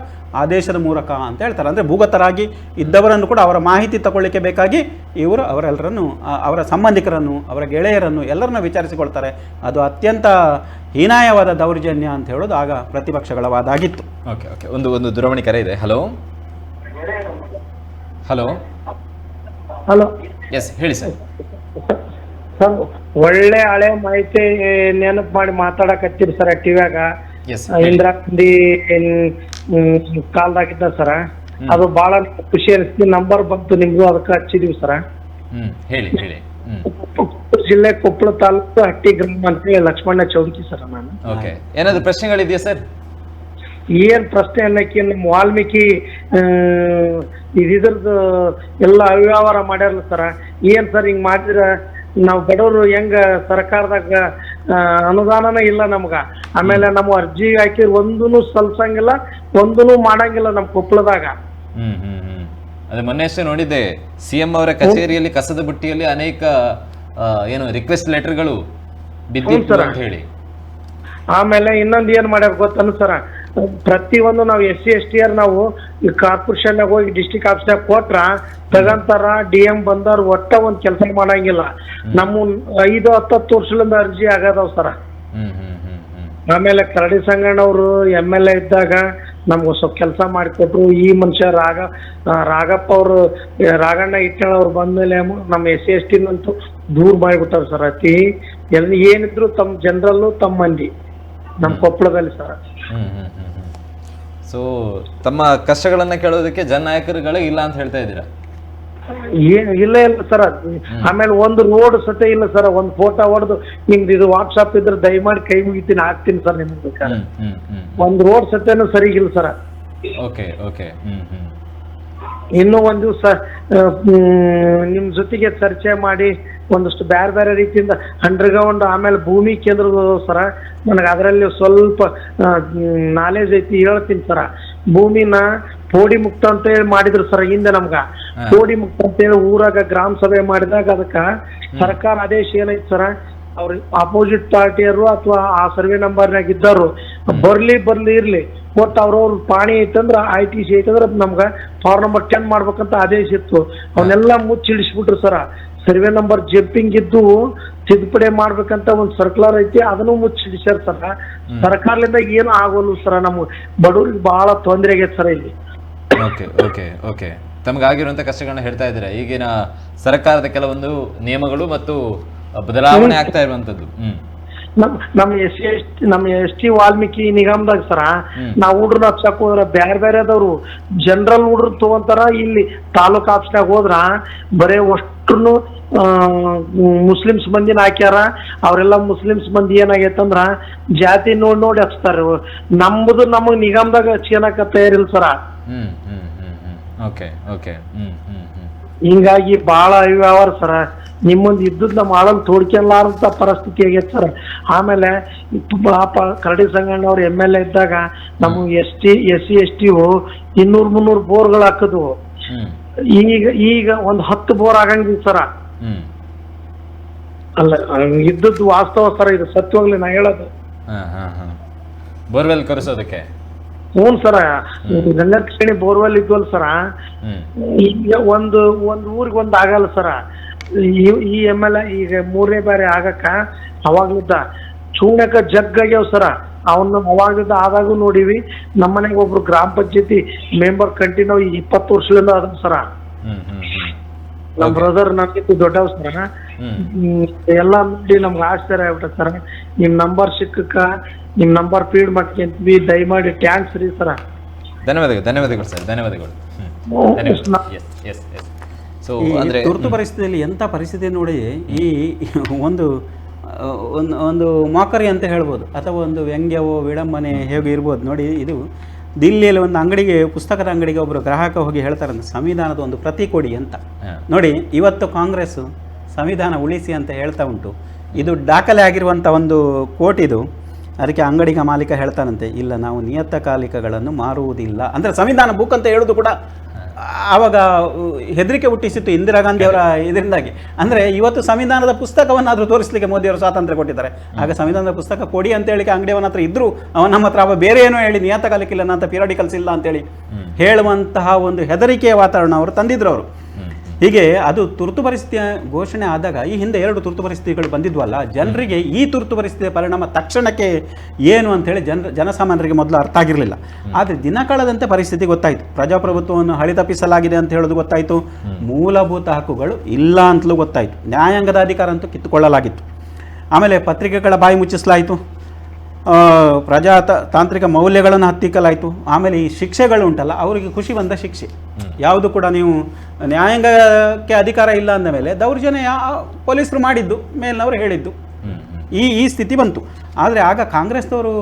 ಆದೇಶದ ಮೂಲಕ ಅಂತ ಹೇಳ್ತಾರೆ. ಅಂದರೆ ಭೂಗತರಾಗಿ ಇದ್ದವರನ್ನು ಕೂಡ ಅವರ ಮಾಹಿತಿ ತಗೊಳ್ಳಿಕ್ಕೆ ಬೇಕಾಗಿ ಇವರು ಅವರೆಲ್ಲರನ್ನು ಅವರ ಸಂಬಂಧಿಕರನ್ನು ಅವರ ಗೆಳೆಯರನ್ನು ಎಲ್ಲರನ್ನ ವಿಚಾರಿಸಿಕೊಳ್ತಾರೆ. ಅದು ಅತ್ಯಂತ ಹೀನಾಯವಾದ ದೌರ್ಜನ್ಯ ಅಂತ ಹೇಳೋದು ಆಗ ಪ್ರತಿಪಕ್ಷಗಳ ವಾದ ಆಗಿತ್ತು ಓಕೆ ಓಕೆ. ಒಂದು ಒಂದು ದೂರವಾಣಿ ಕರೆ ಇದೆ. ಹಲೋ? ಹಲೋ? ಹಲೋ. ಎಸ್ ಹೇಳಿ ಸರ್. ಸರ್ ಒಳ್ಳೆ ಹಳೆ ಮಾಹಿತಿ ನೆನಪು ಮಾಡಿ ಮಾತಾಡಕತ್ತೀರಿ ಸರ್ ಟಿವ್ಯಾಗ. ಇಂದಿರಾ ಗಾಂಧಿ ಕಾಲ್ದಾಗಿದ್ದ ಸರ. ಅದು ಬಹಳ ಖುಷಿ ಅನಿಸ್ತಿ. ನಂಬರ್ ಬಂತು ನಿಮ್ಗೂ ಅದಕ್ಕೆ ಹಚ್ಚಿದೀವಿ ಸರ. ಹೇಳಿ ಹೇಳಿ. ಕೊಪ್ಪಳ ಜಿಲ್ಲೆ ಕೊಪ್ಪಳ ತಾಲೂಕು ಹಟ್ಟಿ ಗ್ರಾಮ ಅಂತ ಲಕ್ಷ್ಮಣ ಚೌದಕಿ ಸರ್ ನಾನು. ಓಕೆ. ಏನಾದ್ರು ಪ್ರಶ್ನೆಗಳಿದೆಯಾ ಸರ್? ಏನ್ ಪ್ರಶ್ನೆ ಅನ್ನಕ್ಕೆ ನಮ್ ವಾಲ್ಮೀಕಿ ಇದ್ರದ್ದು ಎಲ್ಲ ಅವ್ಯವಹಾರ ಮಾಡ್ಯಾರಲ್ಲ ಸರ. ಏನ್ ಸರ್ ಹಿಂಗ್ ಮಾಡಿದ್ರ? ನಾವು ಬಡವರು ಹೆಂಗ ಸರ್ಕಾರದಾಗ ಅನುದಾನನೇ ಇಲ್ಲ ನಮ್ಗ. ಆಮೇಲೆ ನಮ್ಮ ಅರ್ಜಿ ಹಾಕಿ ಒಂದೂ ಸಲ್ಸಂಗಿಲ್ಲ ಒಂದೂ ಮಾಡಂಗಿಲ್ಲ ನಮ್ಮ ಕೊಪ್ಪಳದಾಗ ಹ್ಮ್ ಹ್ಮ್ ಹ್ಮ್. ಅದೇ ಮೊನ್ನೆ ಅಷ್ಟೇ ನೋಡಿದ್ದೆ ಸಿಎಂ ಅವರ ಕಚೇರಿಯಲ್ಲಿ ಕಸದ ಬುಟ್ಟಿಯಲ್ಲಿ ಅನೇಕ ಆ, ಏನು ರಿಕ್ವೆಸ್ಟ್ ಲೆಟರ್ಗಳು ಬಿದ್ದಿತ್ತು ಅಂತ ಹೇಳಿ. ಆಮೇಲೆ ಇನ್ನೊಂದ್ ಏನ್ ಮಾಡ್ಯಾರ ಗೊತ್ತನು ಸರ? ಪ್ರತಿಯೊಂದು ನಾವು S C S T R ನಾವು ಈ ಕಾರ್ಪೊರೇಷನ್ ಹೋಗಿ ಡಿಸ್ಟಿಕ್ ಆಫೀಸ್ನಾಗ ಕೊಟ್ರ ತಗಂತಾರ ಡಿ ಎಂ ಬಂದವ್ರು ಒಟ್ಟ ಒಂದ್ ಕೆಲಸ ಮಾಡಂಗಿಲ್ಲ. ನಮ್ಮ ಐದು ಹತ್ತತ್ತು ವರ್ಷದಿಂದ ಅರ್ಜಿ ಆಗದವ್ ಸರ. ಆಮೇಲೆ ಕರಡಿ ಸಂಗಣ್ಣವರು ಎಂ ಎಲ್ ಎ ಇದ್ದಾಗ ನಮ್ಗೆ ಸ್ವಲ್ಪ ಕೆಲಸ ಮಾಡಿಕೊಟ್ರು. ಈ ಮನುಷ್ಯ ರಾಗ ರಾಗಪ್ಪ ಅವರು ರಾಗಣ್ಣ ಇಟ್ಟಣ ಅವ್ರು ಬಂದ್ಮೇಲೆ ನಮ್ಮ ಎಸ್ ಸಿ ಎಸ್ ಟಿನಂತೂ ದೂರ ಮಾಡಿಬಿಟ್ಟಾರ ಸರ್ ಅತಿ. ಎಲ್ಲಿ ಏನಿದ್ರು ತಮ್ಮ ಜನರಲ್ಲೂ ತಮ್ಮ ಮಂದಿ. ನಮ್ಮ ಕೊಪ್ಪಳದಲ್ಲಿ ಸರ್. ಸೊ ತಮ್ಮ ಕಷ್ಟಗಳನ್ನ ಕೇಳೋದಕ್ಕೆ ಜನ ನಾಯಕರುಗಳೇ ಇಲ್ಲ ಅಂತ ಹೇಳ್ತಾ ಇದ್ದೀರಾ? ಏನು ಇಲ್ಲ ಇಲ್ಲ ಸರ್. ಆಮೇಲೆ ಒಂದು ರೋಡ್ ಸತೆ ಇಲ್ಲ ಸರ್. ಒಂದು ಫೋಟೋ ಹೊಡೆದು ನಿಮ್ದು ಇದು ವಾಟ್ಸಾಪ್ ಇದ್ರೆ ದಯಮಾಡಿ ಕೈ ಮುಗಿತೀನಿ ಹಾಕ್ತೀನಿ ಸರ್ ನಿಮ್ಗೆ ಬೇಕಾದ್ರೆ. ಹ್ಮ್ ಒಂದು ರೋಡ್ ಸತೆನೂ ಸರಿಗಿಲ್ಲ ಸರ್. ಓಕೆ ಓಕೆ ಇನ್ನೂ ಒಂದು ದಿವಸ ನಿಮ್ಮ ಜೊತೆಗೆ ಚರ್ಚೆ ಮಾಡಿ ಒಂದಷ್ಟು ಬೇರೆ ಬೇರೆ ರೀತಿಯಿಂದ ಅಂಡರ್ಗ್ರೌಂಡ್ ಆಮೇಲೆ ಭೂಮಿ ಕೇಂದ್ರದ ಸರ ನನಗೆ ಅದರಲ್ಲಿ ಸ್ವಲ್ಪ ನಾಲೆಜ್ ಐತಿ ಹೇಳ್ತೀನಿ ಸರ. ಭೂಮಿನ ಪೋಡಿ ಮುಕ್ತ ಅಂತ ಹೇಳಿ ಮಾಡಿದ್ರು ಸರ್ ಹಿಂದೆ ನಮ್ಗ. ಪೋಡಿ ಮುಕ್ತ ಅಂತ ಹೇಳಿ ಊರಾಗ ಗ್ರಾಮ ಸಭೆ ಮಾಡಿದಾಗ ಅದಕ್ಕ ಸರ್ಕಾರ ಆದೇಶ ಏನೈತಿ ಸರ ಅವ್ರ ಅಪೋಸಿಟ್ ಪಾರ್ಟಿಯರು ಅಥವಾ ಆ ಸರ್ವೆ ನಂಬರ್ನಾಗ ಇದ್ದವರು ಬರ್ಲಿ ಬರ್ಲಿ ಇರ್ಲಿ ಒಟ್ಟು ಅವ್ರವ್ರ ಪಾಣಿ ಐತಂದ್ರ ಐ ಟಿ ಸಿ ಐತಂದ್ರ ನಮ್ಗ ಫಾರ್ ನಂಬರ್ ಟೆನ್ ಮಾಡ್ಬೇಕಂತ ಆದೇಶ ಇತ್ತು. ಅವನ್ನೆಲ್ಲ ಮುಚ್ಚಿಡಿಸ್ಬಿಟ್ರು ಸರ. ಸರ್ವೆ ನಂಬರ್ ಜಂಪಿಂಗ್ ಇದ್ದು ತಿದ್ದುಪಡಿ ಮಾಡ್ಬೇಕಂತ ಒಂದು ಸರ್ಕ್ಯುಲರ್ ಐತಿ ಅದನ್ನು ಮುಚ್ಚಿಡಿಸ್ಯಾರ ಸರ. ಸರ್ಕಾರದಿಂದ ಏನು ಆಗೋಲ್ಲ ಸರ ನಮ್ಗೆ. ಬಡವ್ರಿಗೆ ಬಹಳ ತೊಂದರೆ ಆಗೈತೆ ಸರ್ ಇಲ್ಲಿ. Okay okay okay. ಕಷ್ಟಗಳನ್ನ ಹೇಳ್ತಾ ಇದ್ದೀರಾ? ಈಗಿನ ಸರ್ಕಾರದ ಕೆಲವೊಂದು ನಿಯಮಗಳು ಮತ್ತು ಬದಲಾವಣೆ ಆಗ್ತಾ ಇರುವಂತದ್ದು. ಹ್ಮ್. ನಮ್ ನಮ್ ಎಸ್ ಸಿ ಎಸ್ ನಮ್ಮ ಎಸ್ ಟಿ ವಾಲ್ಮೀಕಿ ನಿಗಮದಾಗ ಸರ ನಾವು ಹುಡ್ರನ್ನ ಹಚ್ಚಕ್ ಹೋದ್ರ ಬ್ಯಾರೆ ಬೇರೆದವ್ರು ಜನರಲ್ ಹುಡ್ರು ತಗೊಂತಾರ ಇಲ್ಲಿ ತಾಲೂಕ್ ಆಫೀಸ್ನಾಗ ಹೋದ್ರ ಬರೇ ಅಷ್ಟ್ರು ಮುಸ್ಲಿಮ್ಸ್ ಮಂದಿನ ಹಾಕ್ಯಾರ. ಅವರೆಲ್ಲ ಮುಸ್ಲಿಮ್ಸ್ ಮಂದಿ ಏನಾಗೈತಂದ್ರ ಜಾತಿ ನೋಡಿ ನೋಡಿ ಹಚ್ತಾರ. ನಮ್ದು ನಮಗ್ ನಿಗಮದಾಗ ಹಚ್ಕೊಳಕ ತಯಾರಿಲ್ಲ ಸರ. ಹಿಂಗಾಗಿ ಬಾಳ ಅವ್ಯವಹಾರ ಸರ. ನಿಮ್ಮೊಂದು ಇದ್ದದ್ ನಮ್ಮ ಆಳಲ್ ತೋಡ್ಕೆಲ್ಲಾರಂತ ಪರಿಸ್ಥಿತಿ ಆಗೈತೆ ಸರ್. ಆಮೇಲೆ ಪಾಪ ಕರಡಿ ಸಂಗಣ್ಣ ಅವ್ರ ಎಂ ಎಲ್ ಎ ಇದ್ದಾಗ ನಮ್ಗೆ S T S C S T ಇನ್ನೂರ್ ಮುನ್ನೂರ್ ಬೋರ್ಗಳು ಹಾಕಿದ್ವು. ಈಗ ಈಗ ಒಂದು ಹತ್ತು ಬೋರ್ ಆಗಂಗಿಲ್ಲ ಸರ. ಹ್ಮ್. ಅಲ್ಲ ಇದ್ದದ್ದು ವಾಸ್ತವ ಸರ ಇದು ಸತ್ಯವಾಗ್ಲಿ ನಾ ಹೇಳೋದು. ಹಾ ಹಾ ಹಾ. ಬೋರ್ವೆಲ್ ಕರೆಸೋದಕ್ಕೆ? ಹ್ಞೂ ಸರ. ಗಂಗಕ್ಷಿಣಿ ಬೋರ್ವೆಲ್ ಇದ್ವಲ್ ಸರ. ಹ್ಮ್. ಈಗ ಒಂದು ಒಂದು ಊರಿಗೆ ಒಂದು ಆಗಲ್ಲ ಸರ. ಈ- ಈ ಎಂ ಎಲ್ ಎ ಈಗ ಮೂರನೇ ಬಾರಿ ಆಗಕ್ಕ ಅವಾಗ್ಲಿದ್ದ. ಚೂಣಕ ಜಗ್ಗಾಗ್ಯಾವ ಸರ. ಅವನ್ನ ಅವಾಗ ಆದಾಗೂ ನೋಡಿವಿ. ನಮ್ಮನೆಗೆ ಒಬ್ರು ಗ್ರಾಮ ಪಂಚಾಯತಿ ಮೆಂಬರ್ ಕಂಟಿನ್ಯೂ ಇಪ್ಪತ್ತು ವರ್ಷದಿಂದ ಅದ ಸರ. ನಮ್ ಹ್ಮ್ ಹ್ಮ್. ನಮ್ಮ ಬ್ರದರ್ ನಮ್ಗಿಂತ ದೊಡ್ಡವ್ ಸರ. ಎಲ್ಲಾ ನೋಡಿ ನಮ್ಗೆ ಆಶ್ಚರ್ಯ ಆಗ್ಬಿಟ್ಟ ಸರ. ನಿಮ್ ನಂಬರ್ ಸಿಕ್ಕಕ್ಕ ನಿಮ್ ನಂಬರ್ ಫೀಡ್ ಮಾಡ್ಕೊಂತೀವಿ ದಯಮಾಡಿ ಟ್ಯಾಂಕ್ಸ್ ರೀ ಸರ. ಧನ್ಯವಾದಗಳು ಧನ್ಯವಾದಗಳು ಧನ್ಯವಾದಗಳು. ಸರ್ ಧನ್ಯವಾದಗಳು. ಧನ್ಯವಾದ ಎಸ್ ಎಸ್ ಎಸ್ ಸೊ ಈ ಅಂದ್ರೆ ತುರ್ತು ಪರಿಸ್ಥಿತಿಯಲ್ಲಿ ಎಂಥ ಪರಿಸ್ಥಿತಿ ನೋಡಿ ಈ ಒಂದು ಒಂದು ಒಂದು ಮಾಕರಿ ಅಂತ ಹೇಳ್ಬೋದು. ಅಥವಾ ಒಂದು ವ್ಯಂಗ್ಯವೋ ವಿಡಂಬನೆ ಹೇಗೆ ಇರ್ಬೋದು. ನೋಡಿ ಇದು ದಿಲ್ಲಿಯಲ್ಲಿ ಒಂದು ಅಂಗಡಿಗೆ ಪುಸ್ತಕದ ಅಂಗಡಿಗೆ ಒಬ್ಬರು ಗ್ರಾಹಕ ಹೋಗಿ ಹೇಳ್ತಾರಂತೆ ಸಂವಿಧಾನದ ಒಂದು ಪ್ರತಿ ಕೊಡಿ ಅಂತ. ನೋಡಿ ಇವತ್ತು ಕಾಂಗ್ರೆಸ್ ಸಂವಿಧಾನ ಉಳಿಸಿ ಅಂತ ಹೇಳ್ತಾ ಉಂಟು. ಇದು ದಾಖಲೆ ಆಗಿರುವಂಥ ಒಂದು ಕೋಟ್ ಇದು. ಅದಕ್ಕೆ ಅಂಗಡಿಗ ಮಾಲೀಕ ಹೇಳ್ತಾನಂತೆ ಇಲ್ಲ ನಾವು ನಿಯತಕಾಲಿಕಗಳನ್ನು ಮಾರುವುದಿಲ್ಲ. ಅಂದರೆ ಸಂವಿಧಾನ ಬುಕ್ ಅಂತ ಹೇಳೋದು ಕೂಡ ಆವಾಗ ಹೆದರಿಕೆ ಹುಟ್ಟಿಸಿತ್ತು ಇಂದಿರಾ ಗಾಂಧಿ ಅವರ ಇದರಿಂದಾಗಿ. ಅಂದರೆ ಇವತ್ತು ಸಂವಿಧಾನದ ಪುಸ್ತಕವನ್ನಾದರೂ ತೋರಿಸಲಿಕ್ಕೆ ಮೋದಿಯವರು ಸ್ವಾತಂತ್ರ್ಯ ಕೊಟ್ಟಿದ್ದಾರೆ. ಆಗ ಸಂವಿಧಾನದ ಪುಸ್ತಕ ಕೊಡಿ ಅಂತ ಹೇಳಿ ಅಂಗಡಿಯವನ ಹತ್ರ ಇದ್ದರೂ ಅವನ ನಮ್ಮ ಹತ್ರ ಅವ ಬೇರೆ ಏನೋ ಹೇಳಿ ನಿಯತಕಾಲಿಕಿಲ್ಲ ಅಂತ ಪಿರಾಡಿಕಲ್ಸ್ ಇಲ್ಲ ಅಂತೇಳಿ ಹೇಳುವಂತಹ ಒಂದು ಹೆದರಿಕೆಯ ವಾತಾವರಣ ಅವರು ತಂದಿದ್ರು ಅವರು. ಹೀಗೆ ಅದು ತುರ್ತು ಪರಿಸ್ಥಿತಿಯ ಘೋಷಣೆ ಆದಾಗ ಈ ಹಿಂದೆ ಎರಡು ತುರ್ತು ಪರಿಸ್ಥಿತಿಗಳು ಬಂದಿದ್ವಲ್ಲ ಜನರಿಗೆ ಈ ತುರ್ತು ಪರಿಸ್ಥಿತಿಯ ಪರಿಣಾಮ ತಕ್ಷಣಕ್ಕೆ ಏನು ಅಂತೇಳಿ ಜನ ಜನಸಾಮಾನ್ಯರಿಗೆ ಮೊದಲು ಅರ್ಥ ಆಗಿರಲಿಲ್ಲ. ಆದರೆ ದಿನ ಕಳೆದಂತೆ ಪರಿಸ್ಥಿತಿ ಗೊತ್ತಾಯಿತು. ಪ್ರಜಾಪ್ರಭುತ್ವವನ್ನು ಹಳಿತಪ್ಪಿಸಲಾಗಿದೆ ಅಂತ ಹೇಳೋದು ಗೊತ್ತಾಯಿತು. ಮೂಲಭೂತ ಹಕ್ಕುಗಳು ಇಲ್ಲ ಅಂತಲೂ ಗೊತ್ತಾಯಿತು. ನ್ಯಾಯಾಂಗದ ಅಧಿಕಾರ ಅಂತೂ ಕಿತ್ತುಕೊಳ್ಳಲಾಗಿತ್ತು. ಆಮೇಲೆ ಪತ್ರಿಕೆಗಳ ಬಾಯಿ ಮುಚ್ಚಿಸಲಾಯಿತು. ಆ, ಪ್ರಜಾ ತಾಂತ್ರಿಕ ಮೌಲ್ಯಗಳನ್ನು ಹತ್ತಿಕ್ಕಲಾಯಿತು. ಆಮೇಲೆ ಈ ಶಿಕ್ಷೆಗಳು ಉಂಟಲ್ಲ ಅವರಿಗೆ ಖುಷಿ ಬಂದ ಶಿಕ್ಷೆ. ಯಾವುದು ಕೂಡ ನೀವು ನ್ಯಾಯಾಂಗಕ್ಕೆ ಅಧಿಕಾರ ಇಲ್ಲ ಅಂದ ಮೇಲೆ ದೌರ್ಜನ್ಯ ಪೊಲೀಸರು ಮಾಡಿದ್ದು ಮೇಲಿನವರು ಹೇಳಿದ್ದು. ಈ ಈ ಸ್ಥಿತಿ ಬಂತು. ಆದರೆ ಆಗ ಕಾಂಗ್ರೆಸ್ನವರು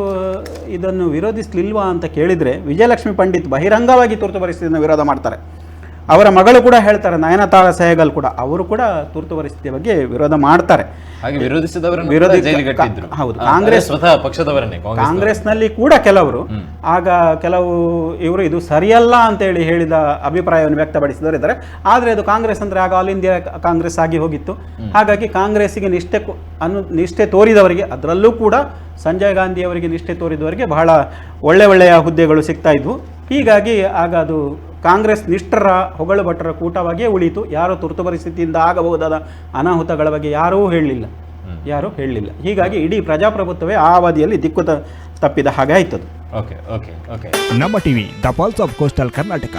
ಇದನ್ನು ವಿರೋಧಿಸಲಿಲ್ವಾ ಅಂತ ಕೇಳಿದರೆ ವಿಜಯಲಕ್ಷ್ಮಿ ಪಂಡಿತ್ ಬಹಿರಂಗವಾಗಿ ತುರ್ತು ಪರಿಸ್ಥಿತಿಯನ್ನು ವಿರೋಧ ಮಾಡ್ತಾರೆ. ಅವರ ಮಗಳು ಕೂಡ ಹೇಳ್ತಾರೆ ನಯನತಾಳ ಸಹಗಲ್ ಕೂಡ ಅವರು ಕೂಡ ತುರ್ತು ಪರಿಸ್ಥಿತಿಯ ಬಗ್ಗೆ ವಿರೋಧ ಮಾಡ್ತಾರೆ. ಹೌದು, ಕಾಂಗ್ರೆಸ್- ನಲ್ಲಿ ಸ್ವತಃ ಪಕ್ಷದವರನ್ನೇ ಕಾಂಗ್ರೆಸ್ ಕಾಂಗ್ರೆಸ್ನಲ್ಲಿ ಕೂಡ ಕೆಲವರು ಆಗ ಕೆಲವು ಇವರು ಇದು ಸರಿಯಲ್ಲ ಅಂತ ಹೇಳಿ ಹೇಳಿದ ಅಭಿಪ್ರಾಯವನ್ನು ವ್ಯಕ್ತಪಡಿಸಿದವರು ಇದ್ದಾರೆ. ಆದರೆ ಅದು ಕಾಂಗ್ರೆಸ್ ಅಂದ್ರೆ ಆಗ ಆಲ್ ಇಂಡಿಯಾ ಕಾಂಗ್ರೆಸ್ ಆಗಿ ಹೋಗಿತ್ತು. ಹಾಗಾಗಿ ಕಾಂಗ್ರೆಸ್ಸಿಗೆ ನಿಷ್ಠೆ ಅನ್ನು ಅನು ನಿಷ್ಠೆ ತೋರಿದವರಿಗೆ ಅದರಲ್ಲೂ ಕೂಡ ಸಂಜಯ್ ಗಾಂಧಿ ಅವರಿಗೆ ನಿಷ್ಠೆ ತೋರಿದವರಿಗೆ ಬಹಳ ಒಳ್ಳೆ ಒಳ್ಳೆಯ ಹುದ್ದೆಗಳು ಸಿಗ್ತಾ ಇದ್ವು. ಹೀಗಾಗಿ ಆಗ ಅದು ಕಾಂಗ್ರೆಸ್ ನಿಷ್ಠರ ಹೊಗಳು ಭಟ್ಟರ ಕೂಟವಾಗಿಯೇ ಉಳಿಯಿತು. ಯಾರು ತುರ್ತು ಪರಿಸ್ಥಿತಿಯಿಂದ ಆಗಬಹುದಾದ ಅನಾಹುತಗಳ ಬಗ್ಗೆ ಯಾರೂ ಹೇಳಲಿಲ್ಲ. ಯಾರೂ ಹೇಳಲಿಲ್ಲ. ಹೀಗಾಗಿ ಇಡೀ ಪ್ರಜಾಪ್ರಭುತ್ವವೇ ಆ ಅವಧಿಯಲ್ಲಿ ದಿಕ್ಕು ತಪ್ಪಿದ ಹಾಗೆ ಆಯ್ತದು. Okay okay okay. ನಮ್ಮ TV the pulse of coastal Karnataka.